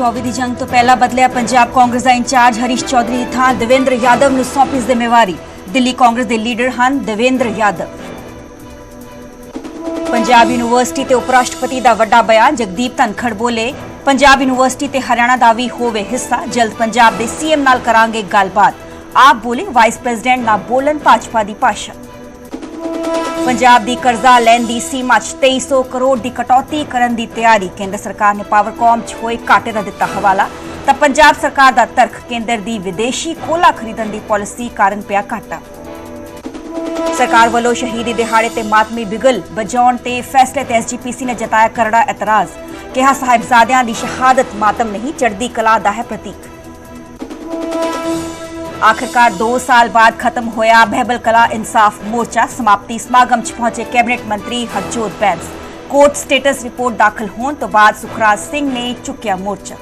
2024 ਦੀ ਜੰਗ ਤੋਂ ਪਹਿਲਾਂ ਬਦਲਿਆ ਪੰਜਾਬ ਕਾਂਗਰਸ ਦਾ ਇੰਚਾਰਜ ਹਰੀਸ਼ ਚੌਧਰੀ ਦੀ ਥਾਂ ਦੇਵੇਂਦਰ ਯਾਦਵ ਨੂੰ ਸੌਂਪੀ ਜ਼ਿੰਮੇਵਾਰੀ ਦਿੱਲੀ ਕਾਂਗਰਸ ਦੇ ਲੀਡਰ ਹਨ ਦੇਵੇਂਦਰ ਯਾਦਵ ਪੰਜਾਬ ਯੂਨੀਵਰਸਿਟੀ ਤੇ ਉਪ ਰਾਸ਼ਟਰਪਤੀ ਦਾ ਵੱਡਾ ਬਿਆਨ ਜਗਦੀਪ ਧਨਖੜ ਬੋਲੇ ਪੰਜਾਬ ਯੂਨੀਵਰਸਿਟੀ ਤੇ ਹਰਿਆਣਾ ਦਾ ਵੀ ਹੋਵੇ ਹਿੱਸਾ ਜਲਦ ਪੰਜਾਬ ਦੇ ਸੀਐਮ ਨਾਲ ਕਰਾਂਗੇ ਗੱਲਬਾਤ ਆਪ ਬੋਲੇ ਵਾਈਸ ਪ੍ਰੈਜ਼ੀਡੈਂਟ ਨਾ ਬੋਲਣ ਭਾਜਪਾ ਦੀ ਭਾਸ਼ਾ ਪੰਜਾਬ ਦੀ ਕਰਜ਼ਾ ਲੈਣ ਦੀ ਸੀਮਾ 'ਚ 2300 ਕਰੋੜ ਦੀ ਕਟੌਤੀ ਕਰਨ ਦੀ ਤਿਆਰੀ। ਕੇਂਦਰ ਸਰਕਾਰ ਨੇ ਪਾਵਰਕਾਮ 'ਚ ਹੋਏ ਘਾਟੇ ਦਾ ਦਿੱਤਾ ਹਵਾਲਾ। ਤਾਂ ਪੰਜਾਬ ਸਰਕਾਰ ਦਾ ਤਰਕ, ਕੇਂਦਰ ਦੀ ਵਿਦੇਸ਼ੀ ਕੋਲਾ ਖਰੀਦਣ ਦੀ ਪਾਲਿਸੀ ਕਾਰਨ ਪਿਆ ਘਾਟਾ। ਸਰਕਾਰ ਵੱਲੋਂ ਸ਼ਹੀਦੀ ਦਿਹਾੜੇ ਤੇ ਮਾਤਮੀ ਬਿਗਲ ਵਜਾਉਣ ਤੇ ਫੈਸਲੇ ਤੇ ਐਸਜੀਪੀਸੀ ਨੇ ਜਤਾਇਆ ਕਰੜਾ ਇਤਰਾਜ਼। ਕਿਹਾ, ਸਾਹਿਬਜ਼ਾਦਿਆਂ ਦੀ ਸ਼ਹਾਦਤ ਮਾਤਮ ਨਹੀਂ, ਚੜ੍ਹਦੀ ਕਲਾ ਦਾ ਹੈ ਪ੍ਰਤੀਕ। ਆਖਰਕਾਰ 2 ਸਾਲ ਬਾਅਦ ਖਤਮ ਹੋਇਆ ਬਹਿਬਲ ਕਲਾ ਇਨਸਾਫ ਮੋਰਚਾ ਸਮਾਪਤੀ ਸਮਾਗਮ 'ਚ ਪਹੁੰਚੇ ਕੈਬਨਿਟ ਮੰਤਰੀ Harjot Bains court status report ਦਾਖਲ ਹੋਣ ਤੋਂ ਬਾਅਦ ਸੁਖਰਾਜ ਸਿੰਘ ਨੇ ਚੁੱਕਿਆ ਮੋਰਚਾ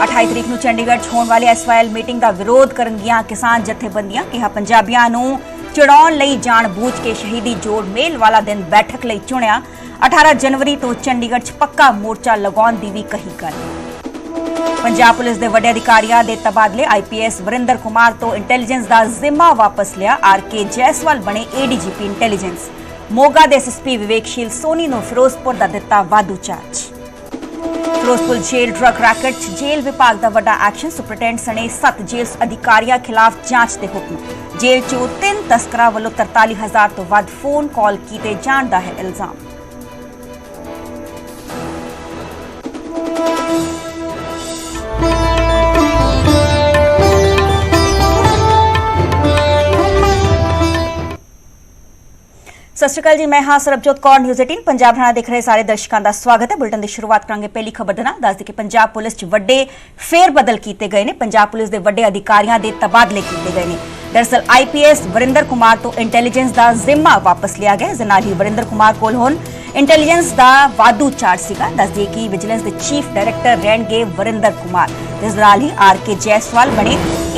28 ਤਰੀਕ ਨੂੰ ਚੰਡੀਗੜ੍ਹ 'ਚ ਹੋਣ ਵਾਲੀ ਐਸਵਾਈਐਲ ਮੀਟਿੰਗ ਦਾ ਵਿਰੋਧ ਕਰਨਗੀਆਂ ਕਿਸਾਨ ਜਥੇਬੰਦੀਆਂ ਕਿਹਾ ਪੰਜਾਬੀਆਂ ਨੂੰ ਚੜਾਉਣ ਲਈ ਜਾਣਬੁੱਝ ਕੇ ਸ਼ਹੀਦੀ ਜੋੜ ਮੇਲ ਵਾਲਾ ਦਿਨ ਬੈਠਕ ਲਈ ਚੁਣਿਆ 18 ਜਨਵਰੀ ਤੋਂ ਚੰਡੀਗੜ੍ਹ 'ਚ ਪੱਕਾ ਮੋਰਚਾ ਲਗਾਉਣ ਦੀ ਵੀ ਕਹੀ ਗੱਲ ਪੰਜਾਬ ਪੁਲਿਸ ਦੇ ਵੱਡੇ ਅਧਿਕਾਰੀਆਂ ਦੇ ਤਬਾਦਲੇ ਆਈਪੀਐਸ ਵਰਿੰਦਰ ਕੁਮਾਰ ਤੋਂ ਇੰਟੈਲੀਜੈਂਸ ਦਾ ਜ਼ਿੰਮਾ ਵਾਪਸ ਲਿਆ। ਆਰਕੇ ਜੈਸਵਾਲ ਬਣੇ ਏਡੀਜੀਪੀ ਇੰਟੈਲੀਜੈਂਸ ਮੋਗਾ ਦੇ ਐਸਐਸਪੀ ਵਿਵੇਕਸ਼ੀਲ ਸੋਨੀ ਨੂੰ ਫਿਰੋਜ਼ਪੁਰ ਦਾ ਦਿੱਤਾ ਵਾਧੂ ਚਾਰਜ ਫਿਰੋਜ਼ਪੁਰ ਜੇਲ੍ਹ ਡਰਗ ਰੈਕਟ ਜੇਲ੍ਹ ਵਿਭਾਗ ਦਾ ਵੱਡਾ ਐਕਸ਼ਨ ਸੁਪਰਡੈਂਟ ਸਣੇ 7 ਜੇਲ੍ਹ ਅਧਿਕਾਰੀਆਂ ਖਿਲਾਫ ਜਾਂਚ ਦੇ ਹੁਕਮ। ਜੇਲ੍ਹ 'ਚੋਂ ਤਿੰਨ ਤਸਕਰਾਂ ਵੱਲੋਂ 43000 ਤੋਂ ਵੱਧ ਫੋਨ ਕਾਲ ਕੀਤੇ ਜਾਣ ਦਾ ਹੈ ਇਲਜ਼ਾਮ। ਸਤਿ ਸ਼੍ਰੀ ਅਕਾਲ ਜੀ, ਮੈਂ ਹਾਂ ਸਰਬਜੋਤ ਕੌਰ ਨਿਊਜ਼ 18 ਪੰਜਾਬ ਹਣਾ ਦੇਖ ਰਹੇ ਸਾਰੇ ਦਰਸ਼ਕਾਂ ਦਾ ਸਵਾਗਤ ਹੈ। ਬੁਲਟਨ ਦੀ ਸ਼ੁਰੂਆਤ ਕਰਾਂਗੇ ਪਹਿਲੀ ਖਬਰ ਦੇ ਨਾਲ। ਦੱਸ ਦੇ ਕਿ ਪੰਜਾਬ ਪੁਲਿਸ 'ਚ ਵੱਡੇ ਫੇਰ ਬਦਲ ਕੀਤੇ ਗਏ ਨੇ। ਪੰਜਾਬ ਪੁਲਿਸ ਦੇ ਵੱਡੇ ਅਧਿਕਾਰੀਆਂ ਦੇ ਤਬਾਦਲੇ ਕੀਤੇ ਗਏ ਨੇ। ਦਰਅਸਲ ਆਈਪੀਐਸ ਵਰਿੰਦਰ ਕੁਮਾਰ ਤੋਂ ਇੰਟੈਲੀਜੈਂਸ ਦਾ ਜ਼ਿੰਮਾ ਵਾਪਸ ਲਿਆ ਗਿਆ। ਹੈ ਨਾਲ ਹੀ ਵਰਿੰਦਰ ਕੁਮਾਰ ਕੋਲ ਹੁਣ ਇੰਟੈਲੀਜੈਂਸ ਦਾ ਵਾਧੂ ਚਾਰਜ ਸੀਗਾ। ਦੱਸ ਦਈਏ ਕਿ ਵਿਜੀਲੈਂਸ ਦੇ ਚੀਫ ਡਾਇਰੈਕਟਰ ਰਹਿਣਗੇ ਵਰਿੰਦਰ ਕੁਮਾਰ। ਤੇ ਇਸ ਦੇ ਨਾਲ ਹੀ ਆਰਕੇ ਜੈਸਵਾਲ ਬਣੇ।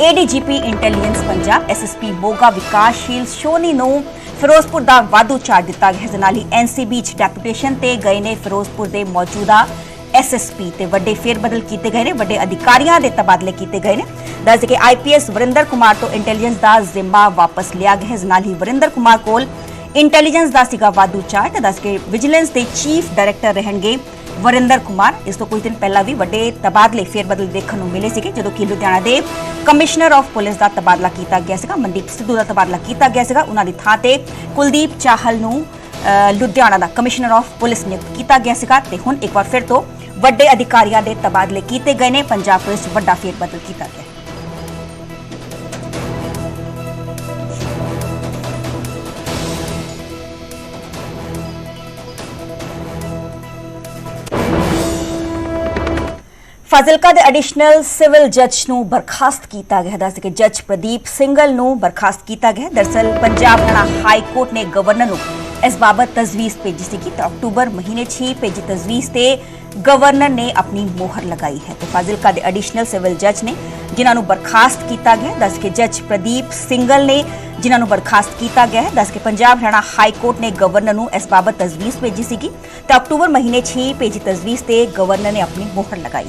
ADGP intelligence Punjab. SSP Moga Vikas Sheel Soni ਨੂੰ ਫਿਰੋਜ਼ਪੁਰ ਦਾ ਵਾਧੂ ਚਾਰਜ ਦਿੱਤਾ ਗਿਆ। ਹੈ ਇਸ ਦੇ ਨਾਲ ਹੀ ਐਨਸੀਬੀ ਚ ਡੈਪੂਟੇਸ਼ਨ ਤੇ ਗਏ ਨੇ ਫਿਰੋਜ਼ਪੁਰ ਦੇ ਮੌਜੂਦਾ ਐਸਐਸਪੀ ਤੇ ਵੱਡੇ ਫੇਰਬਦਲ ਕੀਤੇ ਗਏ ਨੇ, ਵੱਡੇ ਅਧਿਕਾਰੀਆਂ ਦੇ ਤਬਾਦਲੇ ਕੀਤੇ ਗਏ ਨੇ। ਦੱਸ ਕਿ ਆਈਪੀਐਸ ਵਰਿੰਦਰ ਕੁਮਾਰ ਤੋਂ ਇੰਟੈਲੀਜੈਂਸ ਦਾ ਜ਼ਿੰਮਾ ਵਾਪਸ ਲਿਆ ਗਿਆ। ਹੈ ਨਾਲ ਹੀ ਵਰਿੰਦਰ ਕੁਮਾਰ ਕੋਲ ਇੰਟੈਲੀਜੈਂਸ ਦਾ ਸੀਗਾ ਵਾਧੂ ਚਾਰਜ। ਦੱਸ ਕੇ ਵਿਜੀਲੈਂਸ ਦੇ ਚੀਫ ਡਾਇਰੈਕਟਰ ਰਹਿਣਗੇ ਵਰਿੰਦਰ ਕੁਮਾਰ। ਇਸ ਤੋਂ ਕੁਝ ਦਿਨ ਪਹਿਲਾਂ ਵੀ ਵੱਡੇ ਤਬਾਦਲੇ ਫੇਰਬਦਲ ਦੇਖਣ ਨੂੰ ਮਿਲੇ ਸੀਗੇ, ਜਦੋਂ ਕਿ ਲੁਧਿਆਣਾ ਦੇ ਕਮਿਸ਼ਨਰ ਆਫ ਪੁਲਿਸ ਦਾ ਤਬਾਦਲਾ ਕੀਤਾ ਗਿਆ ਸੀਗਾ, ਮਨਦੀਪ ਸਿੱਧੂ ਦਾ ਤਬਾਦਲਾ ਕੀਤਾ ਗਿਆ ਸੀਗਾ। ਉਹਨਾਂ ਦੀ ਥਾਂ ਤੇ ਕੁਲਦੀਪ ਚਾਹਲ ਨੂੰ ਲੁਧਿਆਣਾ ਦਾ ਕਮਿਸ਼ਨਰ ਆਫ ਪੁਲਿਸ ਨਿਯੁਕਤ ਕੀਤਾ ਗਿਆ ਸੀਗਾ ਤੇ ਹੁਣ ਇੱਕ ਵਾਰ ਫਿਰ ਤੋਂ ਵੱਡੇ ਅਧਿਕਾਰੀਆਂ ਦੇ ਤਬਾਦਲੇ ਕੀਤੇ ਗਏ ਨੇ। ਪੰਜਾਬ ਪੁਲਿਸ ਵੱਡਾ ਫੇਰਬਦਲ ਕੀਤਾ ਗਿਆ। ਫਾਜ਼ਿਲਕਾ ਦੇ ਐਡੀਸ਼ਨਲ ਸਿਵਲ ਜੱਜ ਨੂੰ ਬਰਖਾਸਤ ਕੀਤਾ ਗਿਆ ਦੱਸ ਕਿ ਜੱਜ ਪ੍ਰਦੀਪ ਸਿੰਘਲ ਨੂੰ ਬਰਖਾਸਤ ਕੀਤਾ ਗਿਆ ਹੈ। ਦਰਅਸਲ ਪੰਜਾਬ ਹਰਿਆਣਾ ਹਾਈ ਕੋਰਟ ਨੇ ਗਵਰਨਰ ਨੂੰ ਇਸ ਬਾਬਤ ਤਜਵੀਜ਼ ਭੇਜੀ ਸੀ ਕਿ ਅਕਤੂਬਰ ਮਹੀਨੇ 'ਚ ਹੀ ਭੇਜੀ ਤਜਵੀਜ਼ ਤੇ ਗਵਰਨਰ ਨੇ ਆਪਣੀ ਮੋਹਰ ਲਗਾਈ ਹੈ। ਤੇ ਫਾਜ਼ਿਲਕਾ ਦੇ ਐਡੀਸ਼ਨਲ ਸਿਵਲ ਜੱਜ ਨੇ ਜਿਨ੍ਹਾਂ ਨੂੰ ਬਰਖਾਸਤ ਕੀਤਾ ਗਿਆ ਦੱਸ ਕਿ ਜੱਜ ਪ੍ਰਦੀਪ ਸਿੰਘਲ ਨੇ ਜਿਨ੍ਹਾਂ ਨੂੰ ਬਰਖਾਸਤ ਕੀਤਾ ਗਿਆ ਹੈ, ਦੱਸ ਕੇ ਪੰਜਾਬ ਹਰਿਆਣਾ ਹਾਈ ਕੋਰਟ ਨੇ ਗਵਰਨਰ ਨੂੰ ਇਸ ਬਾਬਤ ਤਜਵੀਜ਼ ਭੇਜੀ ਸੀਗੀ ਤਾਂ ਅਕਤੂਬਰ ਮਹੀਨੇ 'ਚ ਹੀ ਭੇਜੀ ਤਜਵੀਜ਼ ਤੇ ਗਵਰਨਰ ਨੇ ਆਪਣੀ ਮੋਹਰ ਲਗਾਈ।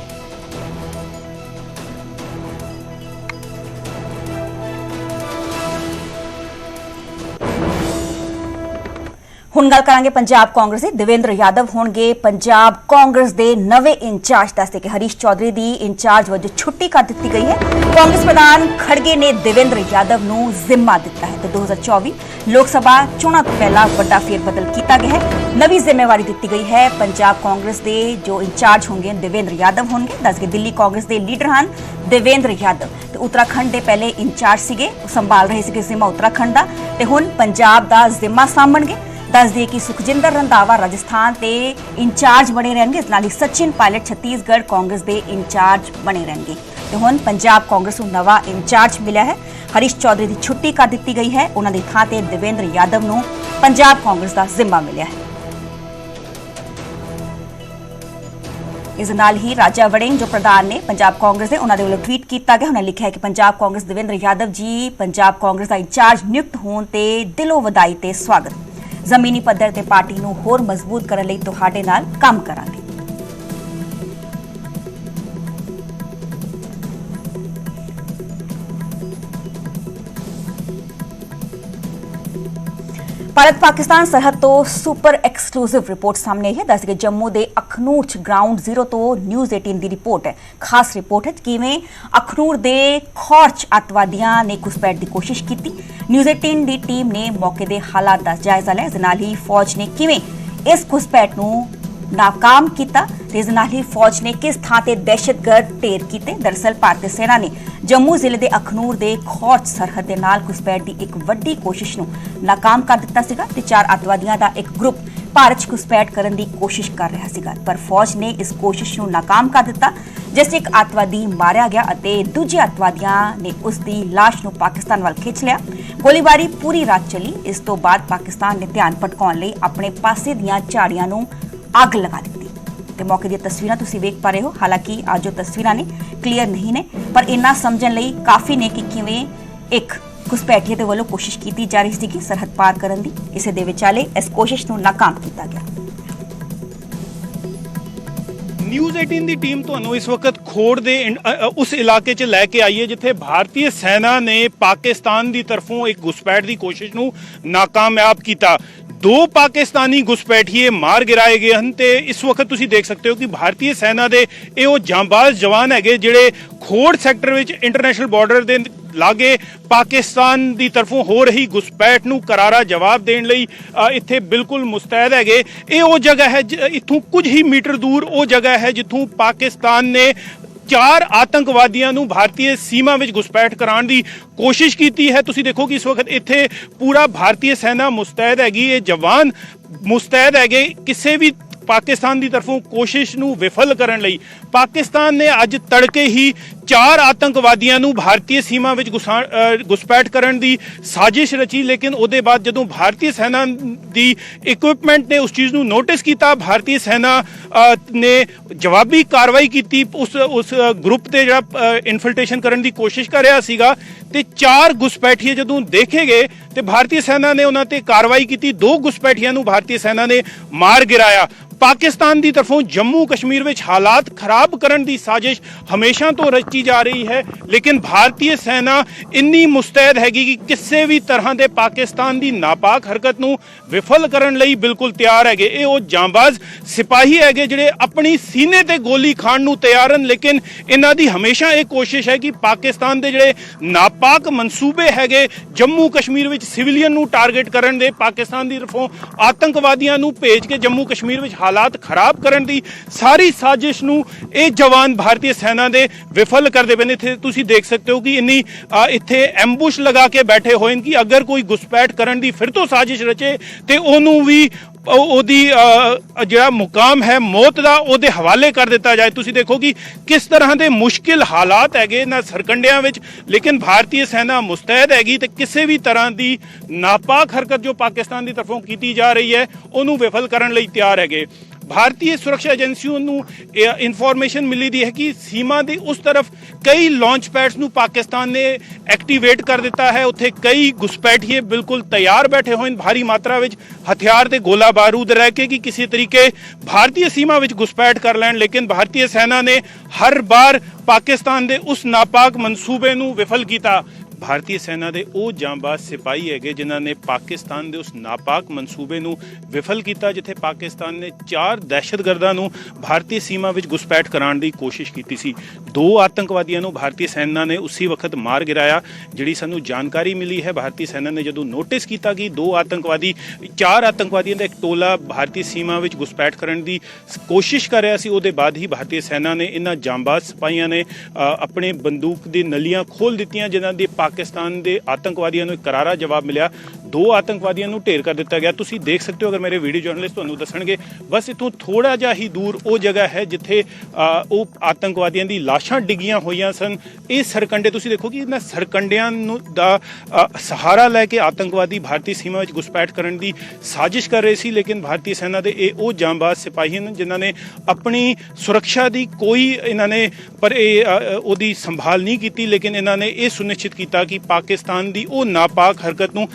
ਹੁਣ ਗੱਲ ਕਰਾਂਗੇ ਪੰਜਾਬ ਕਾਂਗਰਸ ਦੇ। ਦੇਵੇਂਦਰ ਯਾਦਵ ਹੋਣਗੇ ਪੰਜਾਬ ਕਾਂਗਰਸ ਦੇ ਨਵੇਂ ਇੰਚਾਰਜ। ਦੱਸਦੇ ਕਿ ਹਰੀਸ਼ ਚੌਧਰੀ ਦੀ ਇੰਚਾਰਜ ਵਜੋਂ ਛੁੱਟੀ ਕਰ ਦਿੱਤੀ ਗਈ ਹੈ। ਕਾਂਗਰਸ ਪ੍ਰਧਾਨ ਖੜਗੇ ਨੇ ਦੇਵੇਂਦਰ ਯਾਦਵ ਨੂੰ ਜ਼ਿੰਮਾ ਦਿੱਤਾ ਹੈ। ਤੇ 2024 ਲੋਕ ਸਭਾ ਚੋਣਾਂ ਤੋਂ ਪਹਿਲਾਂ ਵੱਡਾ ਫੇਰ ਬਦਲ ਕੀਤਾ ਗਿਆ ਹੈ। ਨਵੀਂ ਜ਼ਿੰਮੇਵਾਰੀ ਦਿੱਤੀ ਗਈ ਹੈ। ਪੰਜਾਬ ਕਾਂਗਰਸ ਦੇ ਜੋ ਇੰਚਾਰਜ ਹੋਣਗੇ, ਦੇਵੇਂਦਰ ਯਾਦਵ ਹੋਣਗੇ। ਦੱਸ ਕੇ ਦਿੱਲੀ ਕਾਂਗਰਸ ਦੇ ਲੀਡਰ ਹਨ ਦੇਵੇਂਦਰ ਯਾਦਵ। ਤੇ ਉੱਤਰਾਖੰਡ ਦੇ ਪਹਿਲੇ ਇੰਚਾਰਜ ਸੀਗੇ ਸੰਭਾਲ ਰਹੇ ਸੀਗੇ ਜ਼ਿੰਮਾ ਉੱਤਰਾਖੰਡ ਦਾ। ਤੇ ਹੁਣ ਪੰਜਾਬ ਦਾ ਜ਼ਿੰਮਾ ਸਾਂਭਣਗੇ। ਦੱਸ ਦਈਏ ਕਿ ਸੁਖਜਿੰਦਰ ਰੰਧਾਵਾ ਰਾਜਸਥਾਨ ਤੇ ਇੰਚਾਰਜ ਬਣੇ ਰਹਿਣਗੇ। ਇਸ ਨਾਲ ਹੀ ਸਚਿਨ ਪਾਇਲਟ ਛੱਤੀਸਗੜ੍ਹ ਕਾਂਗਰਸ ਦੇ ਇੰਚਾਰਜ ਬਣੇ ਰਹਿਣਗੇ। ਤੇ ਹੁਣ ਪੰਜਾਬ ਕਾਂਗਰਸ ਨੂੰ ਨਵਾਂ ਇੰਚਾਰਜ ਮਿਲਿਆ ਹੈ। ਹਰੀਸ਼ ਚੌਧਰੀ ਦੀ ਛੁੱਟੀ ਕਰ ਦਿੱਤੀ ਗਈ ਹੈ। ਉਹਨਾਂ ਦੀ ਥਾਂ ਤੇ ਦੇਵੇਂਦਰ ਯਾਦਵ ਨੂੰ ਪੰਜਾਬ ਕਾਂਗਰਸ ਦਾ ਜ਼ਿੰਮਾ ਮਿਲਿਆ ਹੈ। ਇਸ ਨਾਲ ਹੀ ਰਾਜਾ ਵੜਿੰਗ, ਜੋ ਪ੍ਰਧਾਨ ਨੇ ਪੰਜਾਬ ਕਾਂਗਰਸ ਦੇ, ਉਹਨਾਂ ਦੇ ਵੱਲੋਂ ਟਵੀਟ ਕੀਤਾ ਗਿਆ। ਉਹਨਾਂ ਲਿਖਿਆ ਹੈ ਕਿ ਪੰਜਾਬ ਕਾਂਗਰਸ ਦੇਵੇਂਦਰ ਯਾਦਵ ਜੀ, ਪੰਜਾਬ ਕਾਂਗਰਸ ਦਾ ਇੰਚਾਰਜ ਨਿਯੁਕਤ ਹੋਣ ਤੇ ਦਿਲੋਂ ਵਧਾਈ ਤੇ ਸਵਾਗਤ। ਜ਼ਮੀਨੀ ਪੱਧਰ ਤੇ ਪਾਰਟੀ ਨੂੰ ਹੋਰ ਮਜ਼ਬੂਤ ਕਰਨ ਲਈ ਤੁਹਾਡੇ ਨਾਲ ਕੰਮ ਕਰਾਂਗੇ। ਭਾਰਤ ਪਾਕਿਸਤਾਨ ਸਰਹੱਦ ਤੋਂ ਸੁਪਰ ਐਕਸਕਲੂਸਿਵ ਰਿਪੋਰਟ ਸਾਹਮਣੇ ਆਈ ਹੈ। ਦੱਸ ਕੇ ਜੰਮੂ ਦੇ ਅਖਨੂਰ ਚ ਗਰਾਊਂਡ ਜ਼ੀਰੋ ਤੋਂ ਨਿਊਜ਼ 18 ਦੀ ਰਿਪੋਰਟ ਹੈ। ਖਾਸ ਰਿਪੋਰਟ ਹੈ ਕਿਵੇਂ ਅਖਨੂਰ ਦੇ ਖੌਰਚ ਅੱਤਵਾਦੀਆਂ ਨੇ ਘੁਸਪੈਠ ਦੀ ਕੋਸ਼ਿਸ਼ ਕੀਤੀ। ਨਿਊਜ਼ 18 ਦੀ ਟੀਮ ਨੇ ਮੌਕੇ ਦੇ ਹਾਲਾਤ ਦਾ ਜਾਇਜ਼ਾ ਲਿਆ। ਇਸ ਦੇ ਨਾਲ ਹੀ ਫੌਜ ਨੇ ਕਿਵੇਂ ਇਸ ਘੁਸਪੈਠ ਨੂੰ ਨਾਕਾਮ ਕੀਤਾ ਤੇ ਇਸ ਨਾਲ ਹੀ ਫੌਜ ਨੇ ਕਿਸ ਥਾਂ ਤੇ ਦਹਿਸ਼ਤਗਰਦ ਢੇਰ ਕੀਤੇ ਦਰਅਸਲ ਭਾਰਤੀ ਸੈਨਾ ਨੇ ਜੰਮੂ ਜ਼ਿਲ੍ਹੇ ਦੇ ਅਖਨੂਰ ਦੇ ਖੌਰਚ ਸਰਹੱਦ ਦੇ ਨਾਲ ਘੁਸਪੈਠ ਦੀ ਇੱਕ ਵੱਡੀ ਕੋਸ਼ਿਸ਼ ਨੂੰ ਨਾਕਾਮ ਕਰ ਦਿੱਤਾ ਸੀਗਾ ਤੇ ਚਾਰ ਅੱਤਵਾਦੀਆਂ ਦਾ ਇੱਕ ਗਰੁੱਪ ਭਾਰਤ 'ਚ ਘੁਸਪੈਠ ਕਰਨ ਦੀ ਕੋਸ਼ਿਸ਼ ਕਰ ਰਿਹਾ ਸੀਗਾ ਪਰ ਫੌਜ ਨੇ ਇਸ ਕੋਸ਼ਿਸ਼ ਨੂੰ ਨਾਕਾਮ ਕਰ ਦਿੱਤਾ ਜਿਸ ਇੱਕ ਅੱਤਵਾਦੀ ਮਾਰਿਆ ਗਿਆ ਅਤੇ ਦੂਜੇ ਅੱਤਵਾਦੀਆਂ ਨੇ ਉਸ ਦੀ ਲਾਸ਼ ਨੂੰ ਪਾਕਿਸਤਾਨ ਵੱਲ ਖਿੱਚ ਲਿਆ ਗੋਲੀਬਾਰੀ ਪੂਰੀ ਰਾਤ ਚੱਲੀ ਇਸ ਤੋਂ ਬਾਅਦ ਪਾਕਿਸਤਾਨ ਨੇ ਧਿਆਨ ਭਟਕਾਉਣ ਲਈ ਆਪਣੇ ਪਾਸੇ ਦੀਆਂ ਝਾੜੀਆਂ ਨੂੰ ਅੱਗ ਲਗਾ ਦਿੱਤੀ ਤੇ ਮੌਕੇ ਦੀਆਂ ਤਸਵੀਰਾਂ ਤੁਸੀਂ ਵੇਖ ਪਾ ਰਹੇ ਹੋ ਹਾਲਾਂਕਿ ਅੱਜ ਉਹ ਤਸਵੀਰਾਂ ਨੇ ਕਲੀਅਰ ਨਹੀਂ ਨੇ ਪਰ ਇੰਨਾ ਸਮਝਣ ਲਈ ਕਾਫੀ ਨੇ ਕਿ ਕਿਵੇਂ ਇੱਕ ਘੁਸਪੈਠੀਏ ਦੇ ਵੱਲੋਂ ਕੋਸ਼ਿਸ਼ ਕੀਤੀ ਜਾ ਰਹੀ ਸੀ ਕਿ ਸਰਹੱਦ ਪਾਰ ਕਰਨ ਦੀ ਇਸੇ ਦੇ ਵਿਚਾਲੇ ਇਸ ਕੋਸ਼ਿਸ਼ ਨੂੰ ਨਾਕਾਮ ਕੀਤਾ ਗਿਆ ਨਿਊਜ਼ 18 ਦੀ ਟੀਮ ਤੁਹਾਨੂੰ ਇਸ ਵਕਤ ਖੋੜ ਦੇ ਉਸ ਇਲਾਕੇ 'ਚ ਲੈ ਕੇ ਆਈ ਹੈ ਜਿੱਥੇ ਭਾਰਤੀ ਸੈਨਾ ਨੇ ਪਾਕਿਸਤਾਨ ਦੀ ਤਰਫੋਂ ਇੱਕ ਘੁਸਪੈਠ ਦੀ ਕੋਸ਼ਿਸ਼ ਨੂੰ ਨਾਕਾਮਯਾਬ ਕੀਤਾ ਦੋ ਪਾਕਿਸਤਾਨੀ ਘੁਸਪੈਠੀਏ ਮਾਰ ਗਿਰਾਏ ਗਏ ਹਨ ਤੇ ਇਸ ਵਕਤ ਤੁਸੀਂ ਦੇਖ ਸਕਦੇ ਹੋ ਕਿ ਭਾਰਤੀ ਸੈਨਾ ਦੇ ਇਹ ਉਹ ਜਾਂਬਾਜ਼ ਜਵਾਨ ਹੈਗੇ ਜਿਹੜੇ ਖੋੜ ਸੈਕਟਰ ਵਿੱਚ ਇੰਟਰਨੈਸ਼ਨਲ ਬਾਰਡਰ ਦੇ ਲਾਗੇ ਪਾਕਿਸਤਾਨ ਦੀ ਤਰਫੋਂ ਹੋ ਰਹੀ ਘੁਸਪੈਠ ਨੂੰ ਕਰਾਰਾ ਜਵਾਬ ਦੇਣ ਲਈ ਇੱਥੇ ਬਿਲਕੁਲ ਮੁਸਤੈਦ ਹੈਗੇ। ਇਹ ਉਹ ਜਗ੍ਹਾ ਹੈ ਜ- ਇੱਥੋਂ ਕੁਝ ਹੀ ਮੀਟਰ ਦੂਰ ਉਹ ਜਗ੍ਹਾ ਹੈ ਜਿੱਥੋਂ ਪਾਕਿਸਤਾਨ ਨੇ ਚਾਰ ਆਤੰਕਵਾਦੀਆਂ ਨੂੰ ਭਾਰਤੀ ਸੀਮਾ ਵਿੱਚ ਘੁਸਪੈਠ ਕਰਾਉਣ ਦੀ ਕੋਸ਼ਿਸ਼ ਕੀਤੀ ਹੈ। ਤੁਸੀਂ ਦੇਖੋ ਕਿ ਇਸ ਵਕਤ ਇੱਥੇ ਪੂਰਾ ਭਾਰਤੀ ਸੈਨਾ ਮੁਸਤੈਦ ਹੈਗੀ। ਇਹ ਜਵਾਨ ਮੁਸਤੈਦ ਹੈਗੇ। ਕਿਸੇ ਵੀ ਪਾਕਿਸਤਾਨ ਦੀ ਤਰਫੋਂ ਕੋਸ਼ਿਸ਼ ਨੂੰ ਵਿਫਲ ਕਰਨ ਲਈ ਪਾਕਿਸਤਾਨ ਨੇ ਅੱਜ ਤੜਕੇ ਹੀ ਚਾਰ ਆਤੰਕਵਾਦੀਆਂ ਨੂੰ ਭਾਰਤੀ ਸੀਮਾ ਵਿੱਚ ਘੁਸਾ- ਘੁਸਪੈਠ ਕਰਨ ਦੀ ਸਾਜ਼ਿਸ਼ ਰਚੀ, ਲੇਕਿਨ ਉਹਦੇ ਬਾਅਦ ਜਦੋਂ ਭਾਰਤੀ ਸੈਨਾ ਦੀ ਇਕਵਿਪਮੈਂਟ ਨੇ ਉਸ ਚੀਜ਼ ਨੂੰ ਨੋਟਿਸ ਕੀਤਾ, ਭਾਰਤੀ ਸੈਨਾ ਨੇ ਜਵਾਬੀ ਕਾਰਵਾਈ ਕੀਤੀ, ਉਸ ਉਸ ਗਰੁੱਪ ਤੇ ਜਿਹੜਾ ਇਨਫਿਲਟ੍ਰੇਸ਼ਨ ਕਰਨ ਦੀ ਕੋਸ਼ਿਸ਼ ਕਰ ਰਿਹਾ ਸੀਗਾ, ਤੇ ਚਾਰ ਘੁਸਪੈਠੀਏ ਜਦੋਂ ਦੇਖੇ ਗਏ, ਤੇ ਭਾਰਤੀ ਸੈਨਾ ਨੇ ਉਹਨਾਂ ਤੇ ਕਾਰਵਾਈ ਕੀਤੀ, ਦੋ ਘੁਸਪੈਠੀਆਂ ਨੂੰ ਭਾਰਤੀ ਸੈਨਾ ਨੇ ਮਾਰ ਗਿਰਾਇਆ। ਪਾਕਿਸਤਾਨ ਦੀ ਤਰਫੋਂ ਜੰਮੂ ਕਸ਼ਮੀਰ ਵਿੱਚ ਹਾਲਾਤ ਖਰਾਬ ਕਰਨ ਦੀ ਸਾਜ਼ਿਸ਼ ਹਮੇਸ਼ਾ ਤੋਂ ਰਚੀ ਜਾ ਰਹੀ ਹੈ। ਲੇਕਿਨ ਭਾਰਤੀ ਸੈਨਾ ਇੰਨੀ ਮੁਸਤੈਦ ਹੈਗੀ ਕਿ ਕਿਸੇ ਵੀ ਤਰ੍ਹਾਂ ਦੇ ਪਾਕਿਸਤਾਨ ਦੀ ਨਾਪਾਕ ਹਰਕਤ ਨੂੰ ਵਿਫਲ ਕਰਨ ਲਈ ਬਿਲਕੁਲ ਤਿਆਰ ਹੈਗੇ। ਇਹ ਉਹ ਜਾਂਬਾਜ਼ ਸਿਪਾਹੀ ਹੈਗੇ ਜਿਹੜੇ ਆਪਣੀ ਸੀਨੇ ਤੇ ਗੋਲੀ ਖਾਣ ਨੂੰ ਤਿਆਰ ਹਨ। ਲੇਕਿਨ ਇਹਨਾਂ ਦੀ ਹਮੇਸ਼ਾ ਇਹ ਕੋਸ਼ਿਸ਼ ਹੈ ਕਿ ਪਾਕਿਸਤਾਨ ਦੇ ਜਿਹੜੇ ਨਾਪਾਕ ਮਨਸੂਬੇ ਹੈਗੇ, ਜੰਮੂ ਕਸ਼ਮੀਰ ਵਿੱਚ ਸਿਵਲੀਅਨ ਨੂੰ ਟਾਰਗੇਟ ਕਰਨ ਦੇ, ਪਾਕਿਸਤਾਨ ਦੀ ਤਰਫੋਂ ਆਤੰਕਵਾਦੀਆਂ ਨੂੰ ਭੇਜ ਕੇ ਜੰਮੂ ਕਸ਼ਮੀਰ ਵਿੱਚ ਹਾਲਾਤ ਖਰਾਬ ਕਰਨ ਦੀ ਸਾਰੀ ਸਾਜ਼ਿਸ਼ ਨੂੰ ਇਹ ਜਵਾਨ ਭਾਰਤੀ ਸੈਨਾ ਦੇ ਵਿਫਲ ਕਰਦੇ ਪਏ ਨੇ, ਇੱਥੇ ਤੁਸੀਂ ਦੇਖ ਸਕਦੇ ਹੋ ਕਿ ਇੰਨੀ ਇੱਥੇ ਐਂਬੂਸ਼ ਲਗਾ ਕੇ ਬੈਠੇ ਹੋਏ ਨੇ ਕਿ ਅਗਰ ਕੋਈ ਘੁਸਪੈਠ ਕਰਨ ਦੀ ਫਿਰ ਤੋਂ ਸਾਜ਼ਿਸ਼ ਰਚੇ ਤੇ ਉਹਨੂੰ ਵੀ ਉਹਦੀ ਜਿਹੜਾ ਮੁਕਾਮ ਹੈ ਮੌਤ ਦਾ ਉਹਦੇ ਹਵਾਲੇ ਕਰ ਦਿੱਤਾ ਜਾਏ। ਤੁਸੀਂ ਦੇਖੋ ਕਿ ਕਿਸ ਤਰ੍ਹਾਂ ਦੇ ਮੁਸ਼ਕਿਲ ਹਾਲਾਤ ਹੈਗੇ ਨਾ ਸਰਕੰਡਿਆਂ ਵਿੱਚ, ਲੇਕਿਨ ਭਾਰਤੀ ਸੈਨਾ ਮੁਸਤੈਦ ਹੈਗੀ ਤੇ ਕਿਸੇ ਵੀ ਤਰ੍ਹਾਂ ਦੀ ਨਾਪਾਕ ਹਰਕਤ ਜੋ ਪਾਕਿਸਤਾਨ ਦੀ ਤਰਫੋਂ ਕੀਤੀ ਜਾ ਰਹੀ ਹੈ, ਉਹਨੂੰ ਵਿਫਲ ਕਰਨ ਲਈ ਤਿਆਰ ਹੈਗੇ। ਭਾਰਤੀ ਸੁਰੱਖਿਆ ਏਜੰਸੀਆਂ ਨੂੰ ਇਨਫੋਰਮੇਸ਼ਨ ਮਿਲੀ ਦੀ ਹੈ ਕਿ ਸੀਮਾ ਦੀ ਉਸ ਤਰਫ ਕਈ ਲਾਂਚ ਪੈਡਸ ਨੂੰ ਪਾਕਿਸਤਾਨ ਨੇ ਐਕਟੀਵੇਟ ਕਰ ਦਿੱਤਾ ਹੈ। ਉੱਥੇ ਕਈ ਘੁਸਪੈਠੀਏ ਬਿਲਕੁਲ ਤਿਆਰ ਬੈਠੇ ਹੋਏ ਨੇ। ਭਾਰੀ ਮਾਤਰਾ ਵਿੱਚ ਹਥਿਆਰ ਤੇ ਗੋਲਾ ਬਾਰੂਦ ਰਹਿ ਕੇ ਕਿ ਕਿਸੇ ਤਰੀਕੇ ਭਾਰਤੀ ਸੀਮਾ ਵਿੱਚ ਘੁਸਪੈਠ ਕਰ ਲੈਣ। ਲੇਕਿਨ ਭਾਰਤੀ ਸੈਨਾ ਨੇ ਹਰ ਵਾਰ ਪਾਕਿਸਤਾਨ ਦੇ ਉਸ ਨਾਪਾਕ ਮਨਸੂਬੇ ਨੂੰ ਵਿਫਲ ਕੀਤਾ। ਭਾਰਤੀ ਸੈਨਾ ਦੇ ਉਹ ਜਾਂਬਾਜ਼ ਸਿਪਾਹੀ ਹੈਗੇ ਜਿਨ੍ਹਾਂ ਨੇ ਪਾਕਿਸਤਾਨ ਦੇ ਉਸ ਨਾਪਾਕ ਮਨਸੂਬੇ ਨੂੰ ਵਿਫਲ ਕੀਤਾ, ਜਿੱਥੇ ਪਾਕਿਸਤਾਨ ਨੇ ਚਾਰ ਦਹਿਸ਼ਤਗਰਦਾਂ ਨੂੰ ਭਾਰਤੀ ਸੀਮਾ ਵਿੱਚ ਘੁਸਪੈਠ ਕਰਾਉਣ ਦੀ ਕੋਸ਼ਿਸ਼ ਕੀਤੀ ਸੀ। ਦੋ ਆਤੰਕਵਾਦੀਆਂ ਨੂੰ ਭਾਰਤੀ ਸੈਨਾ ਨੇ ਉਸੇ ਵਕਤ ਮਾਰ ਗਿਰਾਇਆ, ਜਿਹੜੀ ਸਾਨੂੰ ਜਾਣਕਾਰੀ ਮਿਲੀ ਹੈ। ਭਾਰਤੀ ਸੈਨਾ ਨੇ ਜਦੋਂ ਨੋਟਿਸ ਕੀਤਾ ਕਿ ਦੋ ਆਤੰਕਵਾਦੀ, ਚਾਰ ਆਤੰਕਵਾਦੀਆਂ ਦਾ ਇੱਕ ਟੋਲਾ ਭਾਰਤੀ ਸੀਮਾ ਵਿੱਚ ਘੁਸਪੈਠ ਕਰਨ ਦੀ ਕੋਸ਼ਿਸ਼ ਕਰ ਰਿਹਾ ਸੀ, ਉਹਦੇ ਬਾਅਦ ਹੀ ਭਾਰਤੀ ਸੈਨਾ ਨੇ ਇਹਨਾਂ ਜਾਂਬਾਜ਼ ਸਿਪਾਹੀਆਂ ਨੇ ਆਪਣੇ ਬੰਦੂਕ ਦੀ ਨਲੀਆਂ ਖੋਲ ਦਿੱਤੀਆਂ, ਜਿਨ੍ਹਾਂ ਦੇ ਪਾਕਿਸਤਾਨ ਦੇ ਆਤੰਕਵਾਦੀਆਂ ਨੂੰ ਇੱਕ ਕਰਾਰਾ ਜਵਾਬ ਮਿਲਿਆ। ਦੋ ਆਤੰਕਵਾਦੀਆਂ ਨੂੰ ਢੇਰ ਕਰ ਦਿੱਤਾ ਗਿਆ। ਤੁਸੀਂ ਦੇਖ ਸਕਦੇ ਹੋ, ਅਗਰ ਮੇਰੇ ਵੀਡੀਓ ਜਰਨਲਿਸਟ ਤੁਹਾਨੂੰ ਦੱਸਣਗੇ, ਬਸ ਇਥੋਂ ਥੋੜਾ ਜਿਹਾ ਹੀ ਦੂਰ ਉਹ ਜਗ੍ਹਾ ਹੈ ਜਿੱਥੇ ਉਹ ਆਤੰਕਵਾਦੀਆਂ ਦੀ ਲਾਸ਼ਾਂ ਡਿੱਗੀਆਂ ਹੋਈਆਂ ਸਨ। ਇਹ ਸਰਕੰਡੇ, ਤੁਸੀਂ ਦੇਖੋ ਕਿ ਇਹਨਾਂ ਸਰਕੰਡਿਆਂ ਨੂੰ ਦਾ ਸਹਾਰਾ ਲੈ ਕੇ ਆਤੰਕਵਾਦੀ ਭਾਰਤੀ ਸੀਮਾ ਵਿੱਚ ਘੁਸਪੈਠ ਕਰਨ ਦੀ ਸਾਜ਼ਿਸ਼ ਕਰ ਰਹੇ ਸੀ, ਲੇਕਿਨ ਭਾਰਤੀ ਸੈਨਾ ਦੇ ਇਹ ਉਹ ਜਾਂਬਾਜ਼ ਸਿਪਾਹੀ ਹਨ ਜਿਨ੍ਹਾਂ ਨੇ ਆਪਣੀ ਸੁਰੱਖਿਆ ਦੀ ਕੋਈ ਇਹਨਾਂ ਨੇ ਪਰ ਇਹ ਉਹਦੀ ਸੰਭਾਲ ਨਹੀਂ ਕੀਤੀ, ਲੇਕਿਨ ਇਹਨਾਂ ਨੇ ਇਹ ਸੁਨਿਸ਼ਚਿਤ ਕੀਤਾ ਕਿ ਪਾਕਿਸਤਾਨ ਦੀ ਉਹ ਨਾਪਾਕ ਹਰਕਤ ਨੂੰ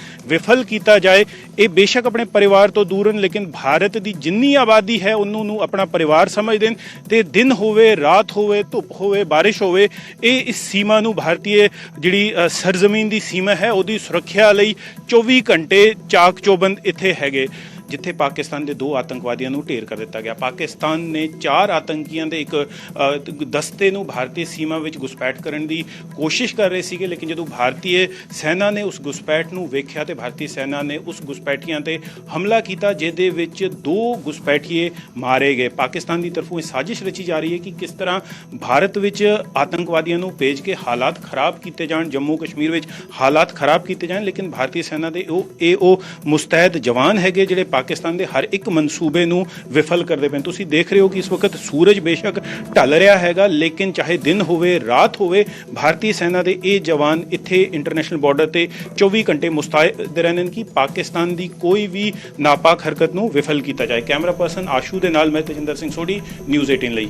ਸਫਲ ਕੀਤਾ ਜਾਏ, ਇਹ ਬੇਸ਼ੱਕ ਆਪਣੇ ਪਰਿਵਾਰ ਤੋਂ ਦੂਰ ਹਨ, ਲੇਕਿਨ ਭਾਰਤ ਦੀ ਜਿੰਨੀ ਆਬਾਦੀ ਹੈ, ਉਹਨੂੰ ਨੂੰ ਆਪਣਾ ਪਰਿਵਾਰ ਸਮਝਦੇ ਨੇ ਤੇ ਦਿਨ ਹੋਵੇ, ਰਾਤ ਹੋਵੇ, ਧੁੱਪ ਹੋਵੇ, ਬਾਰਿਸ਼ ਹੋਵੇ, ਇਹ ਇਸ ਸੀਮਾ ਨੂੰ ਭਾਰਤੀ ਜਿਹੜੀ ਸਰਜ਼ਮੀਨ ਦੀ ਸੀਮਾ ਹੈ, ਉਹਦੀ ਸੁਰੱਖਿਆ ਲਈ 24 ਘੰਟੇ ਚਾਕ ਚੌਬੰਦ ਇੱਥੇ ਹੈਗੇ। ਜਿੱਥੇ ਪਾਕਿਸਤਾਨ ਦੇ ਦੋ ਆਤੰਕਵਾਦੀਆਂ ਨੂੰ ਢੇਰ ਕਰ ਦਿੱਤਾ ਗਿਆ। ਪਾਕਿਸਤਾਨ ਨੇ ਚਾਰ ਆਤੰਕੀਆਂ ਦੇ ਇੱਕ ਦਸਤੇ ਨੂੰ ਭਾਰਤੀ ਸੀਮਾ ਵਿੱਚ ਘੁਸਪੈਠ ਕਰਨ ਦੀ ਕੋਸ਼ਿਸ਼ ਕਰ ਰਹੇ ਸੀਗੇ, ਲੇਕਿਨ ਜਦੋਂ ਭਾਰਤੀ ਸੈਨਾ ਨੇ ਉਸ ਘੁਸਪੈਠ ਨੂੰ ਵੇਖਿਆ ਤੇ ਭਾਰਤੀ ਸੈਨਾ ਨੇ ਉਸ ਘੁਸਪੈਠੀਆਂ ਤੇ ਹਮਲਾ ਕੀਤਾ, ਜਿਹਦੇ ਵਿੱਚ ਦੋ ਘੁਸਪੈਠੀਏ ਮਾਰੇ ਗਏ। ਪਾਕਿਸਤਾਨ ਦੀ ਤਰਫੋਂ ਇਹ ਸਾਜ਼ਿਸ਼ ਰਚੀ ਜਾ ਰਹੀ ਹੈ ਕਿ ਕਿਸ ਤਰ੍ਹਾਂ ਭਾਰਤ ਵਿੱਚ ਆਤੰਕਵਾਦੀਆਂ ਨੂੰ ਭੇਜ ਕੇ ਹਾਲਾਤ ਖਰਾਬ ਕੀਤੇ ਜਾਣ, ਜੰਮੂ ਕਸ਼ਮੀਰ ਵਿੱਚ ਹਾਲਾਤ ਖਰਾਬ ਕੀਤੇ ਜਾਣ, ਲੇਕਿਨ ਭਾਰਤੀ ਸੈਨਾ ਦੇ ਉਹ, ਇਹ ਉਹ ਮੁਸਤੈਦ ਜਵਾਨ ਹੈਗੇ ਜਿਹੜੇ ਪਾਕਿਸਤਾਨ ਦੇ ਹਰ ਇੱਕ ਮਨਸੂਬੇ ਨੂੰ ਵਿਫਲ ਕਰਦੇ ਪਏ ਤੁਸੀਂ ਦੇਖ ਰਹੇ ਹੋ ਕਿ ਇਸ ਵਕਤ ਸੂਰਜ ਬੇਸ਼ੱਕ ਢਲ ਰਿਹਾ ਹੈਗਾ, ਲੇਕਿਨ ਚਾਹੇ ਦਿਨ ਹੋਵੇ, ਰਾਤ ਹੋਵੇ, ਭਾਰਤੀ ਸੈਨਾ ਦੇ ਇਹ ਜਵਾਨ ਇੱਥੇ ਇੰਟਰਨੈਸ਼ਨਲ ਬਾਰਡਰ ਤੇ 24 ਘੰਟੇ ਮੁਸਤੈਦ ਰਹਿੰਦੇ ਕਿ ਪਾਕਿਸਤਾਨ ਦੀ ਕੋਈ ਵੀ ਨਾਪਾਕ ਹਰਕਤ ਨੂੰ ਵਿਫਲ ਕੀਤਾ ਜਾਏ। ਕੈਮਰਾ ਪਰਸਨ ਆਸ਼ੂ ਦੇ ਨਾਲ ਮੈਂ ਤੇਜਿੰਦਰ ਸਿੰਘ ਸੋਢੀ ਨਿਊਜ਼ 18 ਲਈ।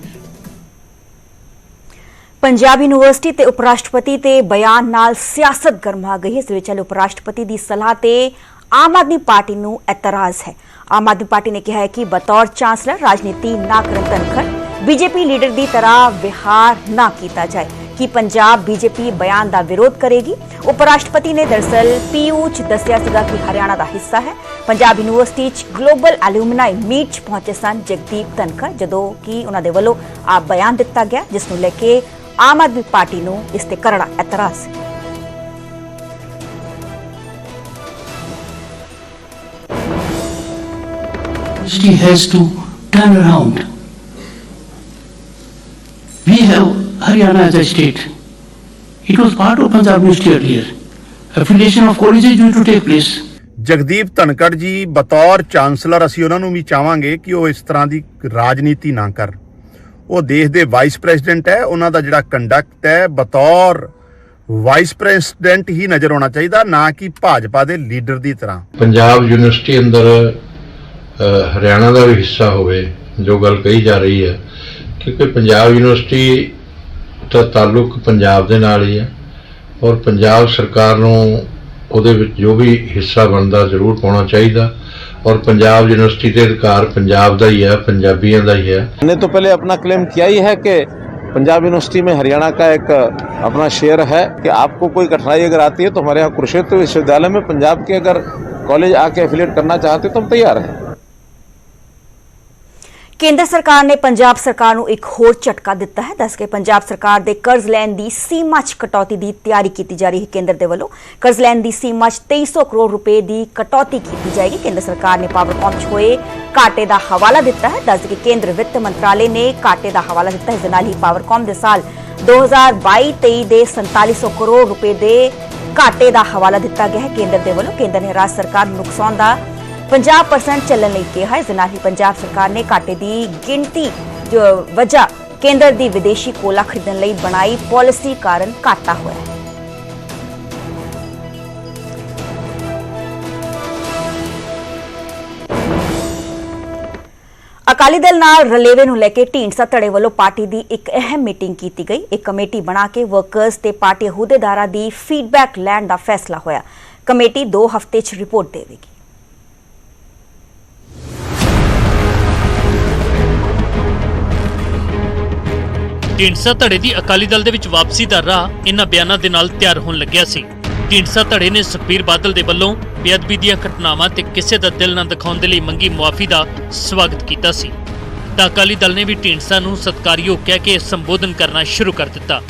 ਪੰਜਾਬ ਯੂਨੀਵਰਸਿਟੀ ਤੇ ਉਪ ਰਾਸ਼ਟਰਪਤੀ ਤੇ ਬਿਆਨ ਨਾਲ ਸਿਆਸਤ ਗਰਮਾ ਗਈ। ਇਸ ਵਿੱਚ ਉਪ ਰਾਸ਼ਟਰਪਤੀ ਦੀ ਸਲਾਹ ਤੇ ਆਮ ਆਦਮੀ ਪਾਰਟੀ ਨੂੰ ਇਤਰਾਜ਼ ਹੈ। ਆਮ ਆਦਮੀ ਪਾਰਟੀ ਨੇ ਕਿਹਾ ਹੈ ਕਿ ਬਤੌਰ ਚਾਂਸਲਰ ਰਾਜਨੀਤੀ ਨਾ ਕਰਨ ਤਨਖਰ ਬੀਜੇਪੀ ਲੀਡਰ ਦੀ ਤਰ੍ਹਾਂ ਵਿਹਾਰ ਨਾ ਕੀਤਾ ਜਾਏ। ਕਿ ਪੰਜਾਬ ਬੀਜੇਪੀ ਬਿਆਨ ਦਾ ਵਿਰੋਧ ਕਰੇਗੀ? ਉਪ ਰਾਸ਼ਟਰਪਤੀ ਨੇ ਦਰਸਲ ਪੀਯੂ ਚ ਦੱਸਿਆ ਸੀਗਾ ਕਿ ਹਰਿਆਣਾ ਦਾ ਹਿੱਸਾ ਹੈ। ਪੰਜਾਬ ਯੂਨੀਵਰਸਿਟੀ ਚ ਗਲੋਬਲ ਐਲੂਮਨਾਈ ਮੀਟ ਚ ਪਹੁੰਚੇ ਸਨ ਜਗਦੀਪ ਧਨਖੜ, ਜਦੋਂ ਕਿ ਉਹਨਾਂ ਦੇ ਵੱਲੋਂ ਆ ਬਿਆਨ ਦਿੱਤਾ ਗਿਆ, ਜਿਸ ਨੂੰ ਲੈ ਕੇ ਆਮ ਆਦਮੀ ਪਾਰਟੀ ਨੂੰ ਇਸ ਤੇ ਕਰੜਾ ਇਤਰਾਜ਼। University has to turn around. We have Haryana as a state. It was part of Punjab University earlier. Affiliation of colleges is due to take place. Jagdeep Dhankhar ਜੀ ਬਤੌਰ ਚਾਂਸਲਰ ਅਸੀਂ ਉਹਨਾਂ ਨੂੰ ਵੀ ਚਾਹਾਂਗੇ ਕਿ ਉਹ ਇਸ ਤਰ੍ਹਾਂ ਦੀ ਰਾਜਨੀਤੀ ਨਾ ਕਰਨ ਉਹ ਦੇਸ਼ ਦੇ ਵਾਈਸ ਪ੍ਰੈਜ਼ੀਡੈਂਟ ਹੈ ਉਹਨਾਂ ਦਾ ਜਿਹੜਾ ਕੰਡਕਟ ਹੈ ਬਤੌਰ ਵਾਈਸ ਪ੍ਰੈਜ਼ੀਡੈਂਟ ਹੀ ਨਜ਼ਰ ਆਉਣਾ ਚਾਹੀਦਾ ਨਾ ਕਿ ਭਾਜਪਾ ਦੇ ਲੀਡਰ ਦੀ ਤਰ੍ਹਾਂ ਪੰਜਾਬ ਯੂਨੀਵਰਸਿਟੀ ਅੰਦਰ ਹਰਿਆਣਾ ਦਾ ਵੀ ਹਿੱਸਾ ਹੋਵੇ ਜੋ ਗੱਲ ਕਹੀ ਜਾ ਰਹੀ ਹੈ ਕਿਉਂਕਿ ਪੰਜਾਬ ਯੂਨੀਵਰਸਿਟੀ ਦਾ ਤਾਲੁਕ ਪੰਜਾਬ ਦੇ ਨਾਲ ਹੀ ਹੈ ਔਰ ਪੰਜਾਬ ਸਰਕਾਰ ਨੂੰ ਉਹਦੇ ਵਿੱਚ ਜੋ ਵੀ ਹਿੱਸਾ ਬਣਦਾ ਜ਼ਰੂਰ ਪਾਉਣਾ ਚਾਹੀਦਾ ਔਰ ਪੰਜਾਬ ਯੂਨੀਵਰਸਿਟੀ ਦੇ ਅਧਿਕਾਰ ਪੰਜਾਬ ਦਾ ਹੀ ਹੈ ਪੰਜਾਬੀਆਂ ਦਾ ਹੀ ਹੈ मैंने तो पहले अपना क्लेम किया ही है कि पंजाब यूनिवर्सिटी में हरियाणा का एक अपना शेयर है कि आपको कोई कठिनाई अगर आती है तो हमारे यहाँ कुरुक्षेत्र विश्वविद्यालय में पंजाब के अगर कॉलेज आके एफिलेट करना चाहते हो तो हम तैयार हैं ਕੇਂਦਰ ਸਰਕਾਰ ਨੇ ਪੰਜਾਬ ਸਰਕਾਰ ਨੂੰ ਇੱਕ ਹੋਰ ਝਟਕਾ ਦਿੱਤਾ ਹੈ। ਦੱਸ ਕੇ ਪੰਜਾਬ ਸਰਕਾਰ ਦੇ ਕਰਜ਼ ਲੈਣ ਦੀ ਸੀਮਾ 'ਚ ਕਟੌਤੀ ਦੀ ਤਿਆਰੀ ਕੀਤੀ ਜਾ ਰਹੀ ਹੈ ਕੇਂਦਰ ਦੇ ਵੱਲੋਂ। ਕਰਜ਼ ਲੈਣ ਦੀ ਸੀਮਾ 'ਚ 2300 ਕਰੋੜ ਰੁਪਏ ਦੀ ਕਟੌਤੀ ਕੀਤੀ ਜਾਏਗੀ। ਕੇਂਦਰ ਸਰਕਾਰ ਨੇ ਪਾਵਰਕਾਮ 'ਚ ਹੋਏ ਘਾਟੇ ਦਾ ਹਵਾਲਾ ਦਿੱਤਾ ਹੈ। ਦੱਸ ਕੇ ਕੇਂਦਰ ਵਿੱਤ ਮੰਤਰਾਲੇ ਨੇ ਘਾਟੇ ਦਾ ਹਵਾਲਾ ਦਿੱਤਾ ਹੈ। ਇਸ ਨਾਲ ਹੀ ਪਾਵਰਕੌਮ ਦੇ ਸਾਲ 2022-23 ਦੇ 4700 ਕਰੋੜ ਰੁਪਏ ਦੇ ਘਾਟੇ ਦਾ ਹਵਾਲਾ ਦਿੱਤਾ ਗਿਆ ਹੈ। ਕੇਂਦਰ ਦੇ ਵੱਲੋਂ ਕੇਂਦਰ ਨੇ ਰਾਜ ਸਰਕਾਰ ਨੂੰ ਨੁਕਸਾਨ ਦਾ 50% ਚੱਲਣ ਲਈ ਕਿਹਾ। ਹੈ ਇਸ ਦੇ ਨਾਲ ਹੀ ਪੰਜਾਬ ਸਰਕਾਰ ਨੇ ਘਾਟੇ ਦੀ ਗਿਣਤੀ, ਜੋ ਵਜ੍ਹਾ ਕੇਂਦਰ ਦੀ ਵਿਦੇਸ਼ੀ ਕੋਲਾ ਖਰੀਦਣ ਲਈ ਬਣਾਈ ਪਾਲਿਸੀ ਕਾਰਨ ਘਾਟਾ ਹੋਇਆ। ਹੈ ਅਕਾਲੀ ਦਲ ਨਾਲ ਰਲੇਵੇ ਨੂੰ ਲੈ ਕੇ ਢੀਂਡਸਾ ਧੜੇ ਵੱਲੋਂ ਪਾਰਟੀ ਦੀ ਇੱਕ ਅਹਿਮ ਮੀਟਿੰਗ ਕੀਤੀ ਗਈ। ਇੱਕ ਕਮੇਟੀ ਬਣਾ ਕੇ ਵਰਕਰਸ ਤੇ ਪਾਰਟੀ ਅਹੁਦੇਦਾਰਾਂ ਦੀ ਫੀਡਬੈਕ ਲੈਣ ਦਾ ਫੈਸਲਾ ਹੋਇਆ। ਕਮੇਟੀ 2 ਹਫ਼ਤੇ 'ਚ ਰਿਪੋਰਟ ਦੇਵੇਗੀ। ਢੀਂਡਸਾ ਧੜੇ ਦੀ ਅਕਾਲੀ ਦਲ ਦੇ ਵਿੱਚ ਵਾਪਸੀ ਦਾ ਰਾਹ ਇਹਨਾਂ ਬਿਆਨਾਂ ਦੇ ਨਾਲ ਤਿਆਰ ਹੋਣ ਲੱਗਿਆ ਸੀ। ਢੀਂਡਸਾ ਧੜੇ ਨੇ ਸੁਖਬੀਰ ਬਾਦਲ ਦੇ ਵੱਲੋਂ ਬੇਅਦਬੀ ਦੀਆਂ ਘਟਨਾਵਾਂ ਤੇ ਕਿਸੇ ਦਾ ਦਿਲ ਨਾ ਦਿਖਾਉਣ ਦੇ ਲਈ ਮੰਗੀ ਮੁਆਫੀ ਦਾ ਸਵਾਗਤ ਕੀਤਾ ਸੀ। ਤਾਂ ਅਕਾਲੀ ਦਲ ਨੇ ਵੀ ਢੀਂਡਸਾ ਨੂੰ ਸਤਿਕਾਰਯੋਗ ਕਹਿ ਕੇ ਸੰਬੋਧਨ ਕਰਨਾ ਸ਼ੁਰੂ ਕਰ ਦਿੱਤਾ।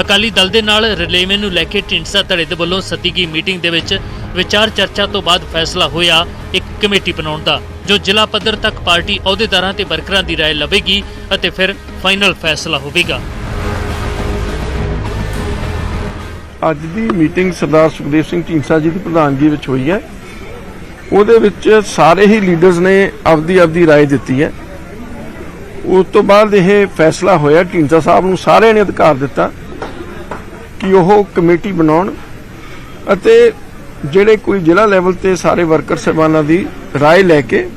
ਅਕਾਲੀ ਦਲ ਦੇ ਨਾਲ ਰਲੇਵੇਂ ਨੂੰ ਲੈ ਕੇ ਢੀਂਡਸਾ ਧੜੇ ਦੇ ਵੱਲੋਂ ਸੱਦੀ ਗਈ ਮੀਟਿੰਗ ਦੇ ਵਿੱਚ ਵਿਚਾਰ ਚਰਚਾ ਤੋਂ ਬਾਅਦ ਫੈਸਲਾ ਹੋਇਆ ਇੱਕ ਕਮੇਟੀ ਬਣਾਉਣ ਦਾ। ਜੋ ਜ਼ਿਲ੍ਹਾ ਪੱਧਰ ਤੱਕ ਪਾਰਟੀ ਅਹੁਦੇਦਾਰਾਂ ਤੇ ਵਰਕਰਾਂ ਦੀ رائے ਲਵੇਗੀ ਅਤੇ ਫਿਰ ਫਾਈਨਲ ਫੈਸਲਾ ਹੋਵੇਗਾ ਅੱਜ ਦੀ ਮੀਟਿੰਗ ਸਰਦਾਰ ਸੁਖਦੇਵ ਸਿੰਘ ਢੀਂਡਸਾ ਜੀ ਦੀ ਪ੍ਰਧਾਨਗੀ ਵਿੱਚ ਹੋਈ ਹੈ ਉਹਦੇ ਵਿੱਚ ਸਾਰੇ ਹੀ ਲੀਡਰਸ ਨੇ ਆਪਦੀ ਆਪਦੀ رائے ਦਿੱਤੀ ਹੈ ਉਸ ਤੋਂ ਬਾਅਦ ਇਹ ਫੈਸਲਾ ਹੋਇਆ ਢੀਂਡਸਾ ਸਾਹਿਬ ਨੂੰ ਸਾਰਿਆਂ ਨੇ ਅਧਿਕਾਰ ਦਿੱਤਾ ਕਿ ਉਹ ਕਮੇਟੀ ਬਣਾਉਣ ਅਤੇ ਜਿਹੜੇ ਕੋਈ ਜ਼ਿਲ੍ਹਾ ਲੈਵਲ ਤੇ ਸਾਰੇ ਵਰਕਰ ਸਹਿਬਾਨਾਂ ਦੀ رائے ਲੈ ਕੇ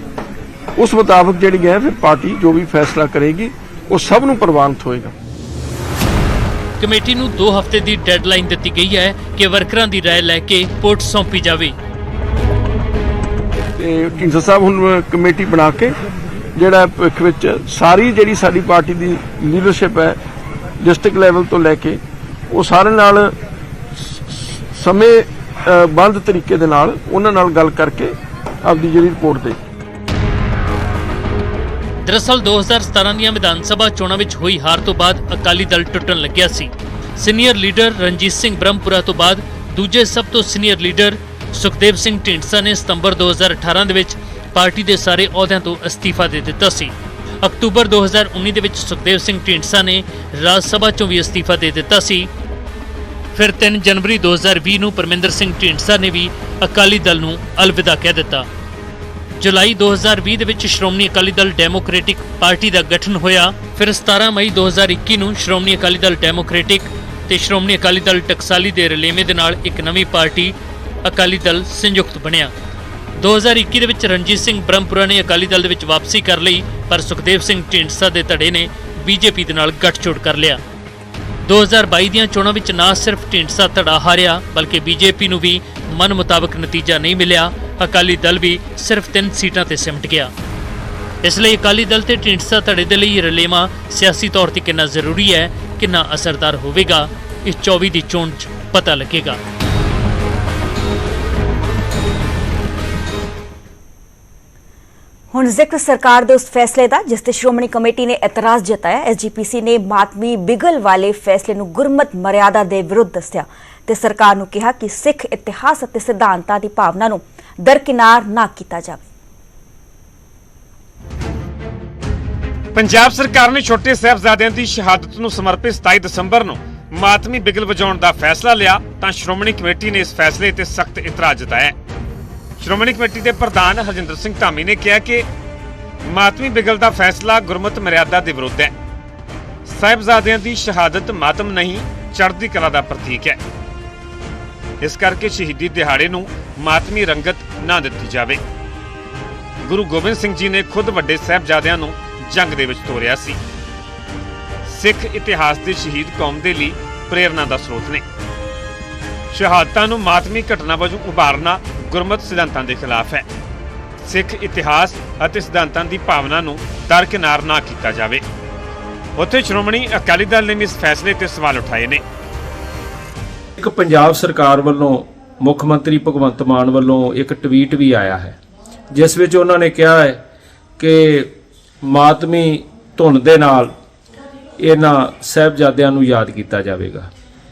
ਉਸ ਮੁਤਾਬਕ ਜਿਹੜੀ ਹੈ ਫਿਰ ਪਾਰਟੀ ਜੋ ਵੀ ਫੈਸਲਾ ਕਰੇਗੀ ਉਹ ਸਭ ਨੂੰ ਪ੍ਰਵਾਨਿਤ ਹੋਏਗਾ ਕਮੇਟੀ ਨੂੰ 2 ਹਫ਼ਤੇ ਦੀ ਡੈਡਲਾਈਨ ਦਿੱਤੀ ਗਈ ਹੈ ਕਿ ਵਰਕਰਾਂ ਦੀ رائے ਲੈ ਕੇ ਰਿਪੋਰਟ ਸੌਂਪੀ ਜਾਵੇ ਤੇ ਢੀਂਡਸਾ ਸਾਹਿਬ ਹੁਣ ਕਮੇਟੀ ਬਣਾ ਕੇ ਜਿਹੜਾ ਭਵਿੱਖ ਵਿੱਚ ਸਾਰੀ ਜਿਹੜੀ ਸਾਡੀ ਪਾਰਟੀ ਦੀ ਲੀਡਰਸ਼ਿਪ ਹੈ ਡਿਸਟ੍ਰਿਕਟ ਲੈਵਲ ਤੋਂ ਲੈ ਕੇ ਉਹ ਸਾਰੇ ਨਾਲ ਸ- ਸਮੇਂ ਅ, ਬੰਦ ਤਰੀਕੇ ਦੇ ਨਾਲ ਉਹਨਾਂ ਨਾਲ ਗੱਲ ਕਰਕੇ ਆਪਦੀ ਜਿਹੜੀ ਰਿਪੋਰਟ ਦੇ ਦਰਅਸਲ 2017 ਦੀਆਂ ਵਿਧਾਨ ਸਭਾ ਚੋਣਾਂ ਵਿੱਚ ਹੋਈ ਹਾਰ ਤੋਂ ਬਾਅਦ ਅਕਾਲੀ ਦਲ ਟੁੱਟਣ ਲੱਗਿਆ ਸੀ। ਸੀਨੀਅਰ ਲੀਡਰ ਰਣਜੀਤ ਸਿੰਘ ਬ੍ਰਹਮਪੁਰਾ ਤੋਂ ਬਾਅਦ ਦੂਜੇ ਸਭ ਤੋਂ ਸੀਨੀਅਰ ਲੀਡਰ ਸੁਖਦੇਵ ਸਿੰਘ ਢੀਂਡਸਾ ਨੇ ਸਤੰਬਰ 2018 ਦੇ ਵਿੱਚ ਪਾਰਟੀ ਦੇ ਸਾਰੇ ਅਹੁਦਿਆਂ ਤੋਂ ਅਸਤੀਫਾ ਦੇ ਦਿੱਤਾ ਸੀ। ਅਕਤੂਬਰ 2019 ਦੇ ਵਿੱਚ ਸੁਖਦੇਵ ਸਿੰਘ ਢੀਂਡਸਾ ਨੇ ਰਾਜ ਸਭਾ ਚੋਂ ਵੀ ਅਸਤੀਫਾ ਦੇ ਦਿੱਤਾ ਸੀ। ਫਿਰ 3 ਜਨਵਰੀ 2020 ਨੂੰ ਪਰਮਿੰਦਰ ਸਿੰਘ ਢੀਂਡਸਾ ਨੇ ਵੀ ਅਕਾਲੀ ਦਲ ਨੂੰ ਅਲਵਿਦਾ ਕਹਿ ਦਿੱਤਾ। ਜੁਲਾਈ 2020 ਦੇ ਵਿੱਚ ਸ਼੍ਰੋਮਣੀ ਅਕਾਲੀ ਦਲ ਡੈਮੋਕ੍ਰੈਟਿਕ ਪਾਰਟੀ ਦਾ ਗਠਨ ਹੋਇਆ। ਫਿਰ 17 ਮਈ 2021 ਨੂੰ ਸ਼੍ਰੋਮਣੀ ਅਕਾਲੀ ਦਲ ਡੈਮੋਕ੍ਰੈਟਿਕ ਤੇ ਸ਼੍ਰੋਮਣੀ ਅਕਾਲੀ ਦਲ ਟਕਸਾਲੀ ਦੇ ਰਲੇਵੇਂ ਦੇ ਨਾਲ ਇੱਕ ਨਵੀਂ ਪਾਰਟੀ ਅਕਾਲੀ ਦਲ ਸੰਯੁਕਤ ਬਣਿਆ। 2021 ਦੇ ਵਿੱਚ ਰਣਜੀਤ ਸਿੰਘ ਬ੍ਰਹਮਪੁਰਾ ਨੇ ਅਕਾਲੀ ਦਲ ਦੇ ਵਿੱਚ ਵਾਪਸੀ ਕਰ ਲਈ, ਪਰ ਸੁਖਦੇਵ ਸਿੰਘ ਢੀਂਡਸਾ ਦੇ ਧੜੇ ਨੇ ਬੀਜੇਪੀ ਦੇ ਨਾਲ ਗੱਠਜੋੜ ਕਰ ਲਿਆ। 2022 ਦੀਆਂ ਚੋਣਾਂ ਵਿੱਚ ਨਾ ਸਿਰਫ ਢੀਂਡਸਾ ਧੜਾ ਹਾਰਿਆ, ਬਲਕਿ ਬੀਜੇਪੀ ਨੂੰ ਵੀ ਮਨ ਮੁਤਾਬਕ ਨਤੀਜਾ ਨਹੀਂ ਮਿਲਿਆ। ਅਕਾਲੀ ਦਲ ਵੀ ਸਿਰਫ 3 ਸੀਟਾਂ ਤੇ ਸਿਮਟ ਗਿਆ। ਇਸ ਲਈ ਅਕਾਲੀ ਦਲ ਤੇ ਢੀਂਡਸਾ ਧੜੇ ਦੇ ਲਈ ਇਹ ਸਿਆਸੀ ਤੌਰ ਤੇ ਕਿੰਨਾ ਜ਼ਰੂਰੀ ਹੈ, ਕਿੰਨਾ ਅਸਰਦਾਰ ਹੋਵੇਗਾ ਇਸ 24 ਦੀ ਚੋਣ 'ਚ ਪਤਾ ਲੱਗੇਗਾ। ਹੁਣ ਜ਼ਿਕਰ ਸਰਕਾਰ ਦੇ ਉਸ ਫੈਸਲੇ ਦਾ, ਜਿਸ ਤੇ ਸ਼੍ਰੋਮਣੀ ਕਮੇਟੀ ਨੇ ਇਤਰਾਜ਼ ਜਤਾਇਆ, ਐਸਜੀਪੀਸੀ ਨੇ ਮਾਤਮੀ ਬਿਗਲ ਵਾਲੇ ਫੈਸਲੇ ਨੂੰ ਗੁਰਮਤ ਮਰਿਆਦਾ ਦੇ ਵਿਰੁੱਧ ਦੱਸਿਆ ਤੇ ਸਰਕਾਰ ਨੂੰ ਕਿਹਾ ਕਿ ਸਿੱਖ ਇਤਿਹਾਸ ਅਤੇ ਸਿਧਾਂਤਾਂ ਦੀ ਭਾਵਨਾ ਨੂੰ ਦਰਕਿਨਾਰ ਨਾ ਕੀਤਾ ਜਾਵੇ। ਪੰਜਾਬ ਸਰਕਾਰ ਨੇ ਛੋਟੇ ਸਾਹਿਬਜ਼ਾਦਿਆਂ ਦੀ ਸ਼ਹਾਦਤ ਨੂੰ ਸਮਰਪਿਤ 27 ਦਸੰਬਰ ਨੂੰ ਮਾਤਮੀ ਬਿਗਲ ਵਜਾਉਣ ਦਾ ਫੈਸਲਾ ਲਿਆ, ਤਾਂ ਸ਼੍ਰੋਮਣੀ ਕਮੇਟੀ ਨੇ ਇਸ ਫੈਸਲੇ ਤੇ ਸਖਤ ਇਤਰਾਜ਼ ਜਤਾਇਆ। ਸ਼੍ਰੋਮਣੀ ਕਮੇਟੀ ਦੇ ਪ੍ਰਧਾਨ ਹਰਜਿੰਦਰ ਸਿੰਘ ਧਾਮੀ ਨੇ ਕਿਹਾ ਕਿ ਮਾਤਮੀ ਬਿਗਲ ਦਾ ਫੈਸਲਾ ਗੁਰਮਤ ਮਰਿਆਦਾ ਦੇ ਵਿਰੁੱਧ ਹੈ। ਸਾਹਿਬਜ਼ਾਦਿਆਂ ਦੀ ਸ਼ਹਾਦਤ ਮਾਤਮ ਨਹੀਂ, ਚੜ੍ਹਦੀ ਕਲਾ ਦਾ ਪ੍ਰਤੀਕ ਹੈ। ਇਸ ਕਰਕੇ ਸ਼ਹੀਦੀ ਦਿਹਾੜੇ ਨੂੰ ਮਾਤਮੀ ਰੰਗਤ ਨਾ ਦਿੱਤੀ ਜਾਵੇ। ਗੁਰੂ ਗੋਬਿੰਦ ਸਿੰਘ ਜੀ ਨੇ ਖੁਦ ਵੱਡੇ ਸਾਹਿਬਜ਼ਾਦਿਆਂ ਨੂੰ ਜੰਗ ਦੇ ਵਿੱਚ ਤੋਰਿਆ ਸੀ। ਸਿੱਖ ਇਤਿਹਾਸ ਦੇ ਸ਼ਹੀਦ ਕੌਮ ਦੇ ਲਈ ਪ੍ਰੇਰਨਾ ਦਾ ਸਰੋਤ ਨੇ। ਸ਼ਹਾਦਤਾਂ ਨੂੰ ਮਾਤਮੀ ਘਟਨਾ ਵਜੋਂ ਉਭਾਰਨਾ ਗੁਰਮਤ ਸਿਧਾਂਤਾਂ ਦੇ ਖਿਲਾਫ ਹੈ। ਸਿੱਖ ਇਤਿਹਾਸ ਅਤੇ ਸਿਧਾਂਤਾਂ ਦੀ ਭਾਵਨਾ ਨੂੰ ਦਰਕਿਨਾਰ ਨਾ ਕੀਤਾ ਜਾਵੇ। ਉੱਥੇ ਸ਼੍ਰੋਮਣੀ ਅਕਾਲੀ ਦਲ ਨੇ ਵੀ ਇਸ ਫੈਸਲੇ ਤੇ ਸਵਾਲ ਉਠਾਏ ਨੇ। ਇੱਕ ਪੰਜਾਬ ਸਰਕਾਰ ਵੱਲੋਂ ਮੁੱਖ ਮੰਤਰੀ ਭਗਵੰਤ ਮਾਨ ਵੱਲੋਂ ਇੱਕ ਟਵੀਟ ਵੀ ਆਇਆ ਹੈ, ਜਿਸ ਵਿੱਚ ਉਹਨਾਂ ਨੇ ਕਿਹਾ ਹੈ ਕਿ ਮਾਤਮੀ ਧੁਨ ਦੇ ਨਾਲ ਇਹਨਾਂ ਸਾਹਿਬਜ਼ਾਦਿਆਂ ਨੂੰ ਯਾਦ ਕੀਤਾ ਜਾਵੇਗਾ।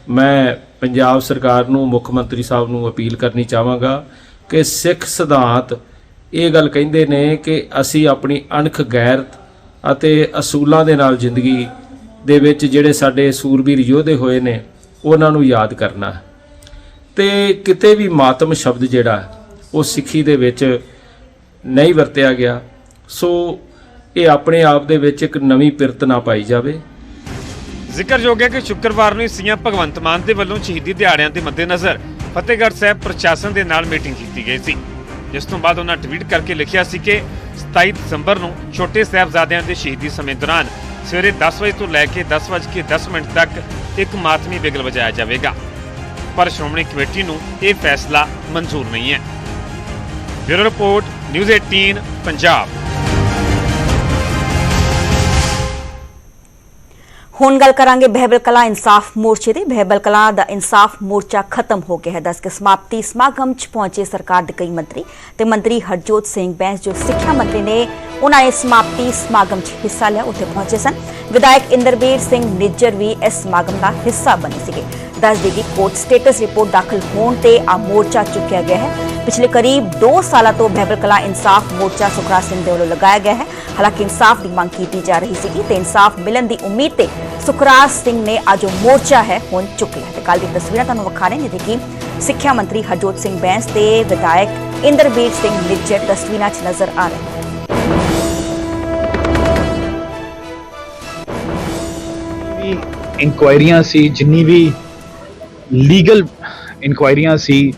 ਮੈਂ ਪੰਜਾਬ ਸਰਕਾਰ ਨੂੰ, ਮੁੱਖ ਮੰਤਰੀ ਸਾਹਿਬ ਨੂੰ ਅਪੀਲ ਕਰਨੀ ਚਾਹਾਂਗਾ ਕਿ ਸਿੱਖ ਸਿਧਾਂਤ ਇਹ ਗੱਲ ਕਹਿੰਦੇ ਨੇ ਕਿ ਅਸੀਂ ਆਪਣੀ ਅਣਖ ਗੈਰਤ ਅਤੇ ਅਸੂਲਾਂ ਦੇ ਨਾਲ ਜ਼ਿੰਦਗੀ ਦੇ ਵਿੱਚ ਜਿਹੜੇ ਸਾਡੇ ਸੂਰਬੀਰ ਯੋਧੇ ਹੋਏ ਨੇ ਉਹਨਾਂ ਨੂੰ ਯਾਦ ਕਰਨਾ। ਤੇ ਕਿਤੇ ਵੀ ਮਾਤਮ ਸ਼ਬਦ ਜਿਹੜਾ, ਉਹ ਸਿੱਖੀ ਦੇ ਵਿੱਚ ਨਹੀਂ ਵਰਤਿਆ ਗਿਆ। ਸੋ ਇਹ ਆਪਣੇ ਆਪ ਦੇ ਵਿੱਚ ਇੱਕ ਨਵੀਂ ਪਿਰਤ ਨਾ ਪਾਈ ਜਾਵੇ। ਜ਼ਿਕਰਯੋਗ ਹੈ ਕਿ ਸ਼ੁੱਕਰਵਾਰ ਨੂੰ ਸੀਐਮ ਭਗਵੰਤ ਮਾਨ ਦੇ ਵੱਲੋਂ ਸ਼ਹੀਦੀ ਦਿਹਾੜਿਆਂ ਦੇ ਮੱਦੇਨਜ਼ਰ ਫਤਿਹਗੜ੍ਹ ਸਾਹਿਬ ਪ੍ਰਸ਼ਾਸਨ ਦੇ ਨਾਲ ਮੀਟਿੰਗ ਕੀਤੀ ਗਈ ਸੀ। ਜਿਸ ਤੋਂ ਬਾਅਦ ਉਹਨਾਂ ਟਵੀਟ ਕਰਕੇ ਲਿਖਿਆ ਸੀ ਕਿ 27 ਦਸੰਬਰ ਨੂੰ ਛੋਟੇ ਸਾਹਿਬਜ਼ਾਦਿਆਂ ਦੇ ਸ਼ਹੀਦੀ ਸਮੇਂ ਦੌਰਾਨ ਸਵੇਰੇ 10 ਵਜੇ ਤੋਂ ਲੈ ਕੇ 10 ਵਜੇ ਕੇ 10 ਮਿੰਟ ਤੱਕ ਇੱਕ ਮਾਤਮੀ ਬਿਗਲ ਵਜਾਇਆ ਜਾਵੇਗਾ। ਪਰ ਸ਼੍ਰੋਮਣੀ ਕਮੇਟੀ ਨੂੰ ਇਹ ਫੈਸਲਾ ਮਨਜ਼ੂਰ ਨਹੀਂ ਹੈ। Bureau report, news 18 Punjab. ਹੁਣ ਗੱਲ ਕਰਾਂਗੇ ਬਹਿਬਲ ਕਲਾ ਇਨਸਾਫ ਮੋਰਚੇ ਦੀ। ਬਹਿਬਲ ਕਲਾ ਦਾ ਇਨਸਾਫ ਮੋਰਚਾ ਖਤਮ ਹੋ ਗਿਆ ਹੈ। ਦੱਸ ਕੇ ਸਮਾਪਤੀ ਸਮਾਗਮ 'ਚ ਪਹੁੰਚੇ ਸਰਕਾਰ ਦੇ ਕਈ ਮੰਤਰੀ ਤੇ ਮੰਤਰੀ ਹਰਜੋਤ ਸਿੰਘ ਬੈਂਸ, ਜੋ ਸਿੱਖਿਆ ਮੰਤਰੀ ਨੇ ਉਹਨਾਂ ਨੇ ਸਮਾਪਤੀ ਸਮਾਗਮ 'ਚ ਹਿੱਸਾ ਲਿਆ, ਉੱਥੇ ਪਹੁੰਚੇ ਸਨ। ਵਿਧਾਇਕ ਇੰਦਰਬੀਰ ਸਿੰਘ ਨਿੱਜਰ ਵੀ ਇਸ ਸਮਾਗਮ ਦਾ ਹਿੱਸਾ ਬਣੇ ਸੀਗੇ। ਦੱਸ ਦੇਗੀ ਕੋਰਟ ਸਟੇਟਸ ਰਿਪੋਰਟ ਦਾਖਲ ਹੋਣ ਤੇ ਆ ਮੋਰਚਾ ਚੁੱਕਿਆ ਗਿਆ ਹੈ। ਪਿਛਲੇ ਕਰੀਬ 2 ਸਾਲਾਂ ਤੋਂ ਬਹਿਬਲ ਕਲਾ ਇਨਸਾਫ ਮੋਰਚਾ ਸੁਖਰਾਜ ਸਿੰਘ ਦੇ ਵੱਲੋਂ ਲਗਾਇਆ ਗਿਆ ਹੈ। ਹਾਲਾਂਕਿ ਇਨਸਾਫ ਦੀ ਮੰਗ ਕੀਤੀ ਜਾ ਰਹੀ ਸੀ ਤੇ ਇਨਸਾਫ ਮਿਲਣ ਦੀ ਉਮੀਦ ਤੇ ਸੁਖਰਾਜ ਸਿੰਘ ਨੇ ਅੱਜ ਉਹ ਮੋਰਚਾ ਹੈ, ਹੁਣ ਚੁੱਕਿਆ ਤੇ ਕੱਲ ਦੀ ਤਸਵੀਰਾਂ ਤੁਹਾਨੂੰ ਵਿਖਾ ਰਹੇ ਨੇ, ਜਿੱਥੇ ਕਿ ਸਿੱਖਿਆ ਮੰਤਰੀ ਹਰਜੋਤ ਸਿੰਘ ਬੈਂਸ ਤੇ ਵਿਧਾਇਕ ਇੰਦਰਬੀਰ ਸਿੰਘ ਨਿੱਜਰ ਤਸਵੀਰਾਂ 'ਚ ਨਜ਼ਰ ਆ ਰਹੇ ਇਨਕੁਆਇਰੀਆਂ ਸੀ, ਜਿੰਨੀ ਵੀ ਲੀਗਲ ਇਨਕੁਆਇਰੀਆਂ ਸੀ,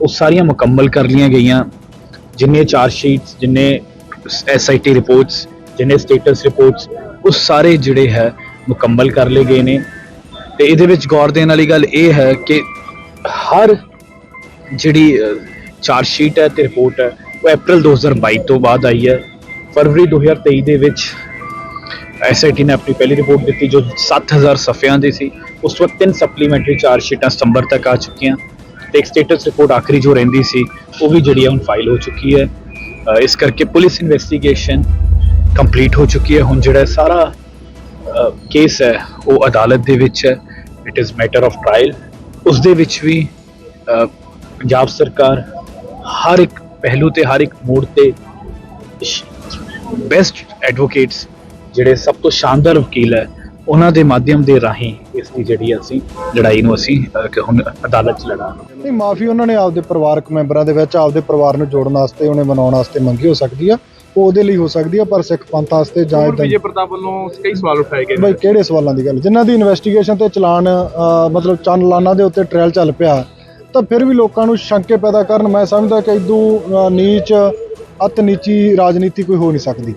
ਉਹ ਸਾਰੀਆਂ ਮੁਕੰਮਲ ਕਰ ਲੀਆਂ ਗਈਆਂ। ਜਿੰਨੇ ਚਾਰਜ ਸ਼ੀਟਸ ਜਿੰਨੇ ਐਸਆਈਟੀ ਰਿਪੋਰਟਸ ਜਿੰਨੇ ਸਟੇਟਸ ਰਿਪੋਰਟਸ ਉਹ ਸਾਰੇ ਜਿਹੜੇ ਹੈ, ਮੁਕੰਮਲ ਕਰ ਲਏ ਗਏ ਨੇ। ਤੇ ਇਹਦੇ ਵਿੱਚ ਗੌਰ ਦੇਣ ਵਾਲੀ ਗੱਲ ਇਹ ਹੈ ਕਿ ਹਰ ਜਿਹੜੀ ਚਾਰਜ ਸ਼ੀਟ ਹੈ ਤੇ ਰਿਪੋਰਟ ਹੈ, ਉਹ ਅਪ੍ਰੈਲ 2022 ਤੋਂ ਬਾਅਦ ਆਈ ਹੈ। ਫਰਵਰੀ 2023 ਦੇ ਵਿੱਚ ਐਸਆਈਟੀ ਨੇ ਆਪਣੀ ਪਹਿਲੀ ਰਿਪੋਰਟ ਦਿੱਤੀ ਜੋ 7000 ਸਫ਼ਿਆਂ ਦੀ ਸੀ। ਉਸ ਵਕਤ ਤਿੰਨ ਸਪਲੀਮੈਂਟਰੀ ਚਾਰਜ ਸ਼ੀਟਾਂ ਸਤੰਬਰ ਤੱਕ ਆ ਚੁੱਕੀਆਂ। ਤੇ ਇੱਕ ਸਟੇਟਸ ਰਿਪੋਰਟ ਆਖਰੀ ਜੋ ਰਹਿੰਦੀ ਸੀ, ਉਹ ਵੀ ਜਿਹੜੀ ਹੈ ਹੁਣ ਫਾਈਲ ਹੋ ਚੁੱਕੀ ਹੈ। ਇਸ ਕਰਕੇ ਪੁਲਿਸ ਇਨਵੈਸਟੀਗੇਸ਼ਨ ਕੰਪਲੀਟ ਹੋ ਚੁੱਕੀ ਹੈ। ਹੁਣ ਜਿਹੜਾ ਸਾਰਾ ਕੇਸ ਹੈ, ਉਹ ਅਦਾਲਤ ਦੇ ਵਿੱਚ ਹੈ। It is matter of trial ਉਸ ਦੇ ਵਿੱਚ ਵੀ ਪੰਜਾਬ ਸਰਕਾਰ ਹਰ ਇੱਕ ਪਹਿਲੂ ਤੇ, ਹਰ ਇੱਕ ਮੋੜ ਤੇ ਬੈਸਟ ਐਡਵੋਕੇਟਸ ਜਿਹੜੇ ਸਭ ਤੋਂ ਸ਼ਾਨਦਾਰ ਵਕੀਲ ਹੈ ਉਹਨਾਂ ਦੇ ਮਾਧਿਅਮ ਦੇ ਰਾਹੀਂ ਇਸ ਦੀ ਜਿਹੜੀ ਅਸੀਂ ਲੜਾਈ ਨੂੰ ਅਸੀਂ ਕਿ ਹੁਣ ਅਦਾਲਤ 'ਚ ਲੜਾਂਗੇ ਨਹੀਂ ਮਾਫੀ ਉਹਨਾਂ ਨੇ ਆਪਦੇ ਪਰਿਵਾਰਕ ਮੈਂਬਰਾਂ ਦੇ ਵਿੱਚ ਆਪਦੇ ਪਰਿਵਾਰ ਨੂੰ ਜੋੜਨ ਵਾਸਤੇ ਉਹਨੇ ਮਨਾਉਣ ਵਾਸਤੇ ਮੰਗੀ ਹੋ ਸਕਦੀ ਆ। ਉਹ ਉਹਦੇ ਲਈ ਹੋ ਸਕਦੀ ਆ ਪਰ ਸਿੱਖ ਪੰਥ ਵਾਸਤੇ ਜਾਂ ਇਦਾਂ ਵਿਜੇ ਪ੍ਰਤਾਪ ਵੱਲੋਂ ਕਈ ਸਵਾਲ ਉਠਾਏ ਗਏ ਨੇ। ਬਈ ਕਿਹੜੇ ਸਵਾਲਾਂ ਦੀ ਗੱਲ? ਜਿਨ੍ਹਾਂ ਦੀ ਇਨਵੈਸਟੀਗੇਸ਼ਨ ਤੇ ਚਲਾਨ ਮਤਲਬ ਚੰਨ ਲਾਨਾਂ ਦੇ ਉੱਤੇ ਟ੍ਰਾਇਲ ਚੱਲ ਪਿਆ ਤਾਂ ਫਿਰ ਵੀ ਲੋਕਾਂ ਨੂੰ ਸ਼ੰਕੇ ਪੈਦਾ ਕਰਨ ਮੈਂ ਸਮਝਦਾ ਕਿ ਇਦੋਂ ਨੀਚ ਅਤ ਨੀਚੀ ਰਾਜਨੀਤੀ ਕੋਈ ਹੋ ਨਹੀਂ ਸਕਦੀ।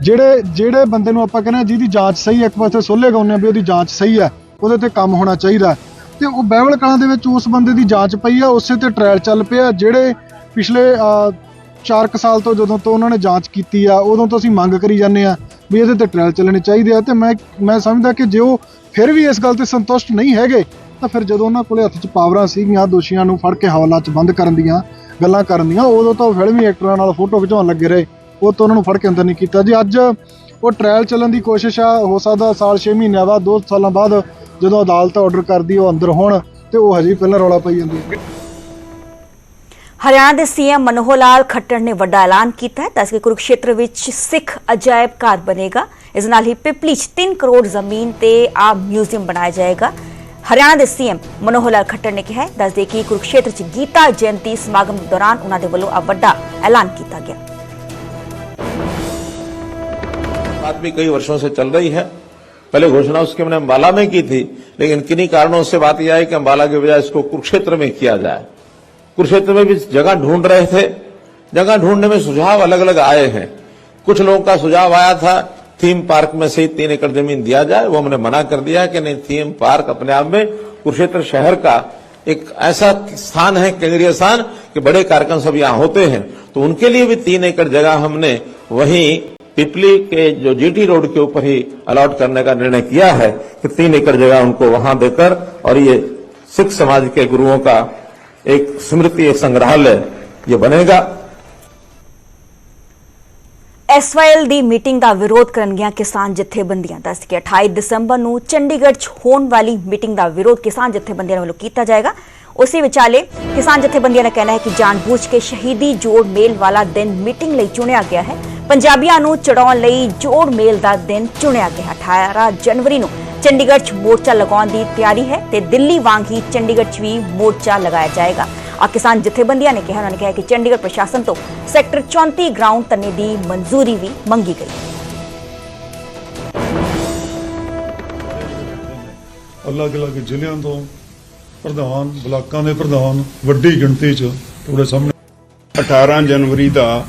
ਜਿਹੜੇ ਜਿਹੜੇ ਬੰਦੇ ਨੂੰ ਆਪਾਂ ਕਹਿੰਦੇ ਹਾਂ ਜਿਹਦੀ ਜਾਂਚ ਸਹੀ ਹੈ, ਇੱਕ ਪਾਸੇ ਸੋਲੇ ਗਾਉਂਦੇ ਹਾਂ ਵੀ ਉਹਦੀ ਜਾਂਚ ਸਹੀ ਹੈ, ਉਹਦੇ ਤੇ ਕੰਮ ਹੋਣਾ ਚਾਹੀਦਾ ਤੇ ਉਹ ਬਹਿਵਲ ਕਲਾਂ ਦੇ ਵਿੱਚ ਉਸ ਬੰਦੇ ਦੀ ਜਾਂਚ ਪਈ ਆ, ਉਸੇ ਤੇ ਟ੍ਰਾਇਲ ਚੱਲ ਪਿਆ ਜਿਹੜੇ ਪਿਛਲੇ 4 ਸਾਲ ਤੋਂ ਜਦੋਂ ਤੋਂ ਉਹਨਾਂ ਨੇ ਜਾਂਚ ਕੀਤੀ ਆ, ਉਦੋਂ ਤੋਂ ਅਸੀਂ ਮੰਗ ਕਰੀ ਜਾਂਦੇ ਆ ਵੀ ਇਹਦੇ ਤੇ ਟ੍ਰਾਇਲ ਚੱਲਣੇ ਚਾਹੀਦੇ ਆ। ਤੇ ਮੈਂ ਮੈਂ ਸਮਝਦਾ ਕਿ ਜੇ ਉਹ ਫਿਰ ਵੀ ਇਸ ਗੱਲ ਤੇ ਸੰਤੁਸ਼ਟ ਨਹੀਂ ਹੈਗੇ, ਤਾਂ ਫਿਰ ਜਦੋਂ ਉਹਨਾਂ ਕੋਲੇ ਹੱਥ 'ਚ ਪਾਵਰਾਂ ਸੀਗੀਆਂ, ਦੋਸ਼ੀਆਂ ਨੂੰ ਫੜ ਕੇ ਹਵਾਲਾ 'ਚ ਬੰਦ ਕਰਨ ਦੀਆਂ ਗੱਲਾਂ ਕਰਨ ਦੀਆਂ, ਉਦੋਂ ਤਾਂ ਫਿਲਮੀ ਐਕਟਰਾਂ ਨਾਲ ਫੋਟੋ ਖਿਚਾਉਣ ਲੱਗੇ ਰਹੇ। ਉਹ ਤਾਂ ਉਹਨਾਂ ਨੂੰ ਫੜ ਕੇ ਅੰਦਰ ਨਹੀਂ ਕੀਤਾ ਜੀ। ਅੱਜ ਉਹ ਟ੍ਰਾਇਲ ਚੱਲਣ ਦੀ ਕੋਸ਼ਿਸ਼ ਆ, ਹੋ ਸਕਦਾ ਸਾਲ 6 ਮਹੀਨਿਆਂ ਬਾਅਦ 2 ਸਾਲਾਂ ਬਾਅਦ ਜਦੋਂ ਅਦਾਲਤ ਆਰਡਰ ਕਰਦੀ ਉਹ ਅੰਦਰ ਹੋਣ ਤੇ ਉਹ ਹਜੇ ਪਹਿਲਾਂ ਰੌਲਾ ਪਾਈ ਜਾਂਦੀ ਹਰਿਆਣਾ ਦੇ ਸੀਐਮ ਮਨੋਹਰ ਲਾਲ ਖੱਟਰ ਨੇ ਵੱਡਾ ਐਲਾਨ ਕੀਤਾ ਹੈ। ਦੱਸ ਕੇ ਕੁਰੂਕਸ਼ੇਤਰ ਵਿੱਚ ਸਿੱਖ ਅਜਾਇਬ ਘਰ ਬਣੇਗਾ। ਇਸ ਨਾਲ ਹੀ ਪਿਪਲੀ 'ਚ 3 ਕਰੋੜ ਜ਼ਮੀਨ ਤੇ ਆ ਮਿਊਜ਼ੀਅਮ ਬਣਾਇਆ ਜਾਏਗਾ। ਹਰਿਆਣਾ ਦੇ ਸੀਐਮ ਮਨੋਹਰ ਲਾਲ ਖੱਟਰ ਨੇ ਕਿਹਾ ਹੈ ਦੱਸ ਦੇ ਕਿ ਕੁਰੂਕਸ਼ੇਤਰ 'ਚ ਗੀਤਾ ਜਯੰਤੀ ਸਮਾਗਮ ਦੌਰਾਨ ਉਹਨਾਂ ਦੇ ਵੱਲੋਂ ਆ ਵੱਡਾ ਐਲਾਨ ਕੀਤਾ ਗਿਆ। बात भी कई वर्षों से चल रही है। पहले घोषणा उसके मैंने अम्बाला में की थी, लेकिन किन्हीं कारणों से बात यह आई कि अम्बाला के बजाय इसको कुरुक्षेत्र में किया जाए। कुरुक्षेत्र में भी जगह ढूंढ रहे थे। जगह ढूँढने में सुझाव अलग अलग आए हैं। कुछ लोगों का सुझाव आया था, थीम पार्क में से तीन एकड़ ज़मीन दिया जाए। वो हमने मना कर दिया कि नहीं, थीम पार्क अपने आप में कुरुक्षेत्र शहर का एक ऐसा स्थान है, केंद्रीय स्थान, कि बड़े कार्यक्रम सब यहाँ होते हैं। तो उनके लिए भी तीन एकड़ जगह हमने वहीं पिपली के जो जीटी रोड के ऊपर ही अलॉट करने का निर्णय किया है कि तीन एकड़ जगह उनको वहां देकर और ये सिख समाज के गुरुओं का एक स्मृति एक संग्रहालय ये बनेगा ਐਸਵਾਈਐਲ ਦੀ ਮੀਟਿੰਗ ਦਾ ਵਿਰੋਧ ਕਰਨਗੀਆਂ ਕਿਸਾਨ ਜਥੇਬੰਦੀਆਂ ਦੱਸ ਕੇ 28 ਦਸੰਬਰ ਨੂੰ ਚੰਡੀਗੜ੍ਹ 'ਚ ਹੋਣ ਵਾਲੀ ਮੀਟਿੰਗ ਦਾ ਵਿਰੋਧ ਕਿਸਾਨ ਜਥੇਬੰਦੀਆਂ ਵੱਲੋਂ ਕੀਤਾ ਜਾਏਗਾ ਉਸੇ ਵਿਚਾਲੇ ਕਿਸਾਨ ਜਥੇਬੰਦੀਆਂ ਦਾ ਕਹਿਣਾ ਹੈ ਕਿ ਜਾਣਬੁੱਝ ਕੇ ਸ਼ਹੀਦੀ ਜੋੜ ਮੇਲ ਵਾਲਾ ਦਿਨ ਮੀਟਿੰਗ ਲਈ ਚੁਣਿਆ ਗਿਆ ਹੈ ਪੰਜਾਬੀਆਂ ਨੂੰ ਚੜਾਉਣ ਲਈ ਜੋੜ ਮੇਲ ਦਾ ਦਿਨ ਚੁਣਿਆ ਗਿਆ। 18 ਜਨਵਰੀ ਨੂੰ ਚੰਡੀਗੜ੍ਹ 'ਚ ਮੋਰਚਾ ਲਗਾਉਣ ਦੀ ਤਿਆਰੀ ਹੈ ਤੇ ਦਿੱਲੀ ਵਾਂਗ ਹੀ ਚੰਡੀਗੜ੍ਹ 'ਚ ਵੀ ਮੋਰਚਾ ਲਗਾਇਆ ਜਾਏਗਾ। ਆ ਕਿਸਾਨ ਜਥੇਬੰਦੀਆਂ ਨੇ ਕਿਹਾ ਉਹਨਾਂ ਨੇ ਕਿਹਾ ਕਿ ਚੰਡੀਗੜ੍ਹ ਪ੍ਰਸ਼ਾਸਨ ਤੋਂ ਸੈਕਟਰ 34 ਗਰਾਊਂਡ ਤਨੇ ਦੀ ਮਨਜ਼ੂਰੀ ਵੀ ਮੰਗੀ ਗਈ। ਅਲੱਗ-ਅਲੱਗ ਜ਼ਿਲ੍ਹਿਆਂ ਤੋਂ ਪ੍ਰਧਾਨ ਬਲਾਕਾਂ ਦੇ ਪ੍ਰਧਾਨ ਵੱਡੀ ਗਿਣਤੀ 'ਚ ਤੁਹਾਡੇ ਸਾਹਮਣੇ। 18 ਜਨਵਰੀ ਦਾ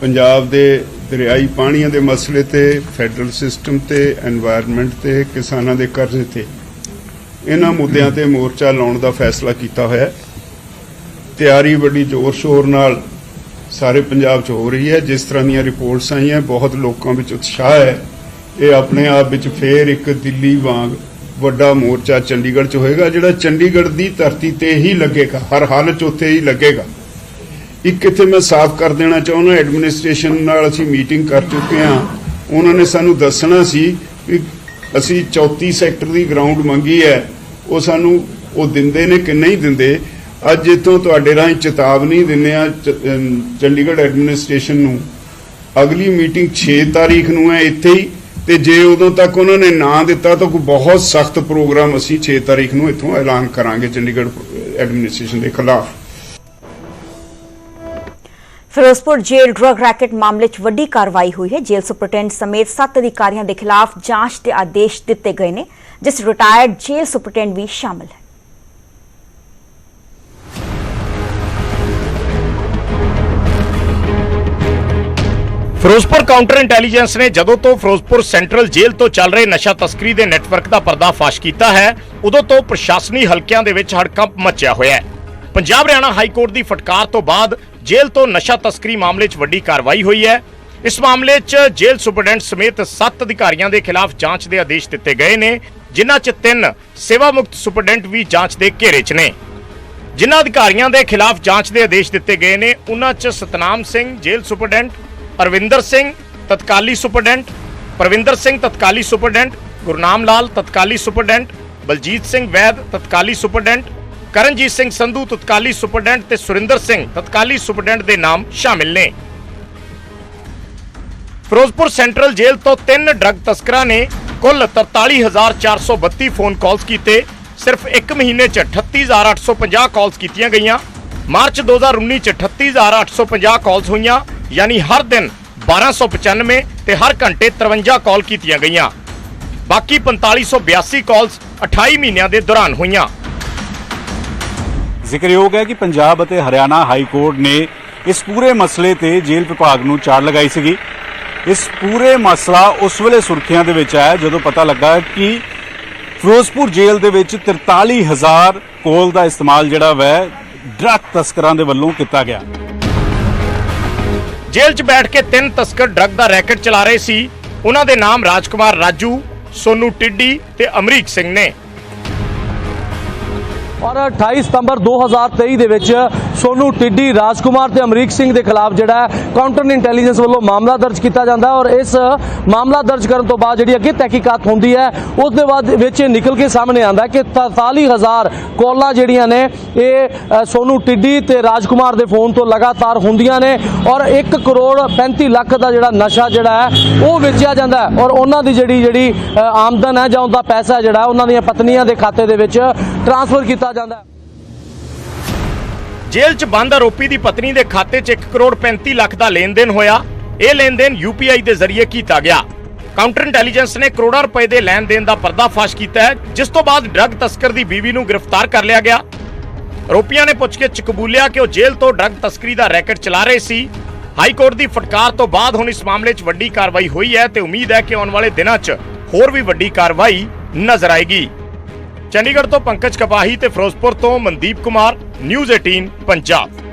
ਪੰਜਾਬ ਦੇ ਦਰਿਆਈ ਪਾਣੀਆਂ ਦੇ ਮਸਲੇ ਤੇ, ਫੈਡਰਲ ਸਿਸਟਮ ਤੇ এনवायरमेंट ਤੇ, ਕਿਸਾਨਾਂ ਦੇ ਕਰਜ਼ੇ ਤੇ ਇਹਨਾਂ ਮੁੱਦਿਆਂ ਤੇ ਮੋਰਚਾ ਲਾਉਣ ਦਾ ਫੈਸਲਾ ਕੀਤਾ ਹੋਇਆ ਹੈ। ਤਿਆਰੀ ਬੜੀ ਜ਼ੋਰ ਸ਼ੋਰ ਨਾਲ ਸਾਰੇ ਪੰਜਾਬ 'ਚ ਹੋ ਰਹੀ ਹੈ। ਜਿਸ ਤਰ੍ਹਾਂ ਦੀਆਂ ਰਿਪੋਰਟਸ ਆਈਆਂ, ਬਹੁਤ ਲੋਕਾਂ ਵਿੱਚ ਉਤਸ਼ਾਹ ਹੈ। ਇਹ ਆਪਣੇ ਆਪ ਵਿੱਚ ਫੇਰ ਇੱਕ ਦਿੱਲੀ ਵਾਂਗ ਵੱਡਾ ਮੋਰਚਾ ਚੰਡੀਗੜ੍ਹ 'ਚ ਹੋਏਗਾ, ਜਿਹੜਾ ਚੰਡੀਗੜ੍ਹ ਦੀ ਧਰਤੀ ਤੇ ਹੀ ਲੱਗੇਗਾ, ਹਰ ਹਾਲਤ 'ਚ ਉੱਥੇ ਹੀ ਲੱਗੇਗਾ। ਇੱਕ ਇੱਥੇ ਮੈਂ ਸਾਫ਼ ਕਰ ਦੇਣਾ ਚਾਹੁੰਦਾ ਐਡਮਿਨਿਸਟ੍ਰੇਸ਼ਨ ਨਾਲ ਅਸੀਂ ਮੀਟਿੰਗ ਕਰ ਚੁੱਕੇ ਹਾਂ। ਉਹਨਾਂ ਨੇ ਸਾਨੂੰ ਦੱਸਣਾ ਸੀ ਵੀ ਅਸੀਂ 34 ਸੈਕਟਰ ਦੀ ਗਰਾਊਂਡ ਮੰਗੀ ਹੈ। ਉਹ ਸਾਨੂੰ, ਉਹ ਦਿੰਦੇ ਨੇ ਕਿ ਨਹੀਂ ਦਿੰਦੇ? ਅੱਜ ਇਥੋਂ ਤੁਹਾਡੇ ਰਾਹੀਂ ਚੇਤਾਵਨੀ ਦਿੰਦੇ ਆ ਚ- ਚੰਡੀਗੜ੍ਹ ਐਡਮਿਨਿਸਟ੍ਰੇਸ਼ਨ ਨੂੰ। ਅਗਲੀ ਮੀਟਿੰਗ 6 ਤਾਰੀਖ ਨੂੰ ਹੈ ਇੱਥੇ ਹੀ। ਤੇ ਜੇ ਉਦੋਂ ਤੱਕ ਉਹਨਾਂ ਨੇ ਨਾ ਦਿੱਤਾ ਤਾਂ ਕੋਈ ਬਹੁਤ ਸਖਤ ਪ੍ਰੋਗਰਾਮ ਅਸੀਂ 6 ਤਾਰੀਖ ਨੂੰ ਇੱਥੋਂ ਐਲਾਨ ਕਰਾਂਗੇ ਚੰਡੀਗੜ੍ਹ ਐਡਮਿਨਿਸਟ੍ਰੇਸ਼ਨ ਦੇ ਖਿਲਾਫ। ਫਿਰੋਜ਼ਪੁਰ ਜੇਲ੍ਹ ਡਰਗ ਰੈਕਟ ਮਾਮਲੇ 'ਚ ਵੱਡੀ ਕਾਰਵਾਈ ਹੋਈ ਹੈ। ਜੇਲ੍ਹ ਸੁਪਰਡੈਂਟ ਸਮੇਤ 7 ਅਧਿਕਾਰੀਆਂ ਦੇ ਖਿਲਾਫ ਜਾਂਚ ਦੇ ਆਦੇਸ਼ ਦਿੱਤੇ ਗਏ ਨੇ, ਜਿਸ ਰਿਟਾਇਰਡ ਜੇਲ੍ਹ ਸੁਪਰਡੈਂਟ ਵੀ ਸ਼ਾਮਲ ਹੈ। ਫਿਰੋਜ਼ਪੁਰ ਕਾਊਂਟਰ ਇੰਟੈਲੀਜੈਂਸ ਨੇ ਜਦੋਂ ਤੋਂ ਫਿਰੋਜ਼ਪੁਰ ਸੈਂਟਰਲ ਜੇਲ੍ਹ ਤੋਂ ਚੱਲ ਰਹੇ ਨਸ਼ਾ ਤਸਕਰੀ ਦੇ ਨੈਟਵਰਕ ਦਾ ਪਰਦਾਫਾਸ਼ ਕੀਤਾ ਹੈ, ਉਦੋਂ ਤੋਂ ਪ੍ਰਸ਼ਾਸਨੀ ਹਲਕਿਆਂ ਦੇ ਵਿੱਚ ਹੜਕੰਪ ਮਚਿਆ ਹੋਇਆ ਹੈ। ਪੰਜਾਬ ਹਰਿਆਣਾ ਹਾਈ ਕੋਰਟ ਦੀ ਫਟਕਾਰ ਤੋਂ ਬਾਅਦ ਜੇਲ੍ਹ ਤੋਂ ਨਸ਼ਾ ਤਸਕਰੀ ਮਾਮਲੇ 'ਚ ਵੱਡੀ ਕਾਰਵਾਈ ਹੋਈ ਹੈ। ਇਸ ਮਾਮਲੇ 'ਚ ਜੇਲ੍ਹ ਸੁਪਰਡੈਂਟ ਸਮੇਤ 7 ਅਧਿਕਾਰੀਆਂ ਦੇ ਖਿਲਾਫ ਜਾਂਚ ਦੇ ਆਦੇਸ਼ ਦਿੱਤੇ ਗਏ ਨੇ, ਜਿਨ੍ਹਾਂ 'ਚ ਤਿੰਨ ਸੇਵਾ ਮੁਕਤ ਸੁਪਰਡੈਂਟ ਵੀ ਜਾਂਚ ਦੇ ਘੇਰੇ 'ਚ ਨੇ। ਜਿਨ੍ਹਾਂ ਅਧਿਕਾਰੀਆਂ ਦੇ ਖਿਲਾਫ ਜਾਂਚ ਦੇ ਆਦੇਸ਼ ਦਿੱਤੇ ਗਏ ਨੇ ਉਹਨਾਂ 'ਚ ਸਤਨਾਮ ਸਿੰਘ, ਜੇਲ੍ਹ ਸੁਪਰਡੈਂਟ, ਅਰਵਿੰਦਰ ਸਿੰਘ, ਤਤਕਾਲੀ ਸੁਪਰਡੈਂਟ, ਪ੍ਰਵਿੰਦਰ ਸਿੰਘ, ਤਤਕਾਲੀ ਸੁਪਰਡੈਂਟ, ਗੁਰਨਾਮ ਲਾਲ, ਤਤਕਾਲੀ ਸੁਪਰਡੈਂਟ, ਬਲਜੀਤ ਸਿੰਘ ਵੈਦ, ਤਤਕਾਲੀ ਸੁਪਰਡੈਂਟ ਕਰਨਜੀਤ ਸਿੰਘ ਸੰਧੂ, ਤਤਕਾਲੀ ਸੁਪਰਡੈਂਟ ਤੇ ਸੁਰਿੰਦਰ ਸਿੰਘ, ਤਤਕਾਲੀ ਸੁਪਰਡੈਂਟ ਦੇ ਨਾਮ ਸ਼ਾਮਿਲ ਨੇ। ਫਿਰੋਜ਼ਪੁਰ ਸੈਂਟਰਲ ਜੇਲ੍ਹ ਤੋਂ ਤਿੰਨ ਡਰੱਗ ਤਸਕਰਾਂ ਨੇ ਕੁੱਲ 43432 ਫੋਨ ਕਾਲਸ ਕੀਤੇ। ਸਿਰਫ 1 ਮਹੀਨੇ 'ਚ 38850 ਕਾਲਸ ਕੀਤੀਆਂ ਗਈਆਂ। ਮਾਰਚ 2019 'ਚ 38850 ਕਾਲਸ ਹੋਈਆਂ, ਯਾਨੀ ਹਰ ਦਿਨ 1295 ਤੇ ਹਰ ਘੰਟੇ 53 ਕਾਲ ਕੀਤੀਆਂ ਗਈਆਂ। ਬਾਕੀ 4582 ਕਾਲਸ 28 ਮਹੀਨਿਆਂ ਦੇ ਦੌਰਾਨ ਹੋਈਆਂ। ਜ਼ਿਕਰਯੋਗ ਹੈ ਕਿ ਪੰਜਾਬ ਅਤੇ ਹਰਿਆਣਾ ਹਾਈ ਕੋਰਟ ਨੇ ਇਸ ਪੂਰੇ ਮਸਲੇ ਤੇ ਜੇਲ੍ਹ ਵਿਭਾਗ ਨੂੰ ਚਾੜ ਲਗਾਈ ਸੀਗੀ। ਇਸ ਪੂਰੇ ਮਸਲਾ ਉਸ ਵੇਲੇ ਸੁਰਖੀਆਂ ਦੇ ਵਿੱਚ ਆਇਆ ਜਦੋਂ ਪਤਾ ਲੱਗਾ ਕਿ ਫਿਰੋਜ਼ਪੁਰ ਜੇਲ੍ਹ ਦੇ ਵਿੱਚ 43000 ਕੋਲ ਦਾ ਇਸਤੇਮਾਲ ਜਿਹੜਾ ਵੈ, ਡਰੱਗ ਤਸਕਰਾਂ ਦੇ ਵੱਲੋਂ ਕੀਤਾ ਗਿਆ। ਜੇਲ੍ਹ 'ਚ ਬੈਠ ਕੇ ਤਿੰਨ ਤਸਕਰ ਡਰੱਗ ਦਾ ਰੈਕਟ ਚਲਾ ਰਹੇ ਸੀ। ਉਹਨਾਂ ਦੇ ਨਾਮ ਰਾਜਕੁਮਾਰ ਰਾਜੂ, ਸੋਨੂ ਟਿੱਡੀ ਤੇ ਅਮਰੀਕ ਸਿੰਘ ਨੇ। ਔਰ 28 ਸਤੰਬਰ 2023 ਦੇ ਵਿੱਚ ਸੋਨੂ ਟਿੱਡੀ ਰਾਜਕੁਮਾਰ ਤੇ ਅਮਰੀਕ ਸਿੰਘ ਦੇ ਖਿਲਾਫ ਜਿਹੜਾ ਹੈ ਕਾਊਂਟਰ ਇੰਟੈਲੀਜੈਂਸ ਵੱਲੋਂ ਮਾਮਲਾ ਦਰਜ ਕੀਤਾ ਜਾਂਦਾ ਔਰ ਇਸ ਮਾਮਲਾ ਦਰਜ ਕਰਨ ਤੋਂ ਬਾਅਦ ਜਿਹੜੀ ਅੱਗੇ ਤਹਿਕੀਕਾਤ ਹੁੰਦੀ ਹੈ ਉਸ ਦੇ ਬਾਅਦ ਵਿੱਚ ਇਹ ਨਿਕਲ ਕੇ ਸਾਹਮਣੇ ਆਉਂਦਾ ਹੈ ਕਿ 43000 ਕਾਲਾਂ ਜਿਹੜੀਆਂ ਨੇ ਇਹ ਅ, ਸੋਨੂ ਟਿੱਡੀ ਤੇ ਰਾਜਕੁਮਾਰ ਦੇ ਫੋਨ ਤੋਂ ਲਗਾਤਾਰ ਹੁੰਦੀਆਂ ਨੇ ਔਰ 1 ਕਰੋੜ 35 ਲੱਖ ਦਾ ਜਿਹੜਾ ਨਸ਼ਾ ਜਿਹੜਾ ਹੈ ਉਹ ਵੇਚਿਆ ਜਾਂਦਾ ਔਰ ਉਹਨਾਂ ਦੀ ਜਿਹੜੀ ਜਿਹੜੀ ਆਮਦਨ ਹੈ ਜਾਂ ਉਹਦਾ ਪੈਸਾ ਜਿਹੜਾ ਉਹਨਾਂ ਦੀਆਂ ਪਤਨੀਆਂ ਦੇ ਖਾਤੇ ਦੇ ਵਿੱਚ ਟ੍ਰਾਂਸਫਰ ਕੀਤਾ ਜਾਂਦਾ ਜੇਲ੍ਹ 'ਚ ਬੰਦ ਆਰੋਪੀ ਦੀ ਪਤਨੀ ਦੇ ਖਾਤੇ 'ਚ 1 ਕਰੋੜ 35 ਲੱਖ ਦਾ ਲੈਣ-ਦੇਣ ਹੋਇਆ। ਇਹ ਲੈਣ-ਦੇਣ ਯੂਪੀਆਈ ਦੇ ਜ਼ਰੀਏ ਕੀਤਾ ਗਿਆ। ਕਾਊਂਟਰ ਇੰਟੈਲੀਜੈਂਸ ਨੇ ਕਰੋੜਾਂ ਰੁਪਏ ਦੇ ਲੈਣ-ਦੇਣ ਦਾ ਪਰਦਾਫਾਸ਼ ਕੀਤਾ ਹੈ, ਜਿਸ ਤੋਂ ਬਾਅਦ ਡਰੱਗ ਤਸਕਰ ਦੀ ਬੀਵੀ ਨੂੰ ਗ੍ਰਿਫਤਾਰ ਕਰ ਲਿਆ ਗਿਆ। ਆਰੋਪੀਆਂ ਨੇ ਪੁੱਛ ਕੇ ਕਬੂਲਿਆ ਕਿ ਉਹ ਜੇਲ੍ਹ ਤੋਂ ਡਰੱਗ ਤਸਕਰੀ ਦਾ ਰੈਕਟ ਚਲਾ ਰਹੇ ਸੀ। ਹਾਈ ਕੋਰਟ ਦੀ ਫਟਕਾਰ ਤੋਂ ਬਾਅਦ ਹੁਣ ਇਸ ਮਾਮਲੇ 'ਚ ਵੱਡੀ ਕਾਰਵਾਈ ਹੋਈ ਹੈ ਤੇ ਉਮੀਦ ਹੈ ਕਿ ਆਉਣ ਵਾਲੇ ਦਿਨਾਂ 'ਚ ਹੋਰ ਵੀ ਵੱਡੀ ਕਾਰਵਾਈ ਨਜ਼ਰ ਆਏਗੀ। ਚੰਡੀਗੜ੍ਹ ਤੋਂ ਪੰਕਜ ਕਪਾਹੀ ਤੇ ਫਿਰੋਜ਼ਪੁਰ ਤੋਂ ਮਨਦੀਪ ਕੁਮਾਰ ਨਿਊਜ਼ 18 ਪੰਜਾਬ।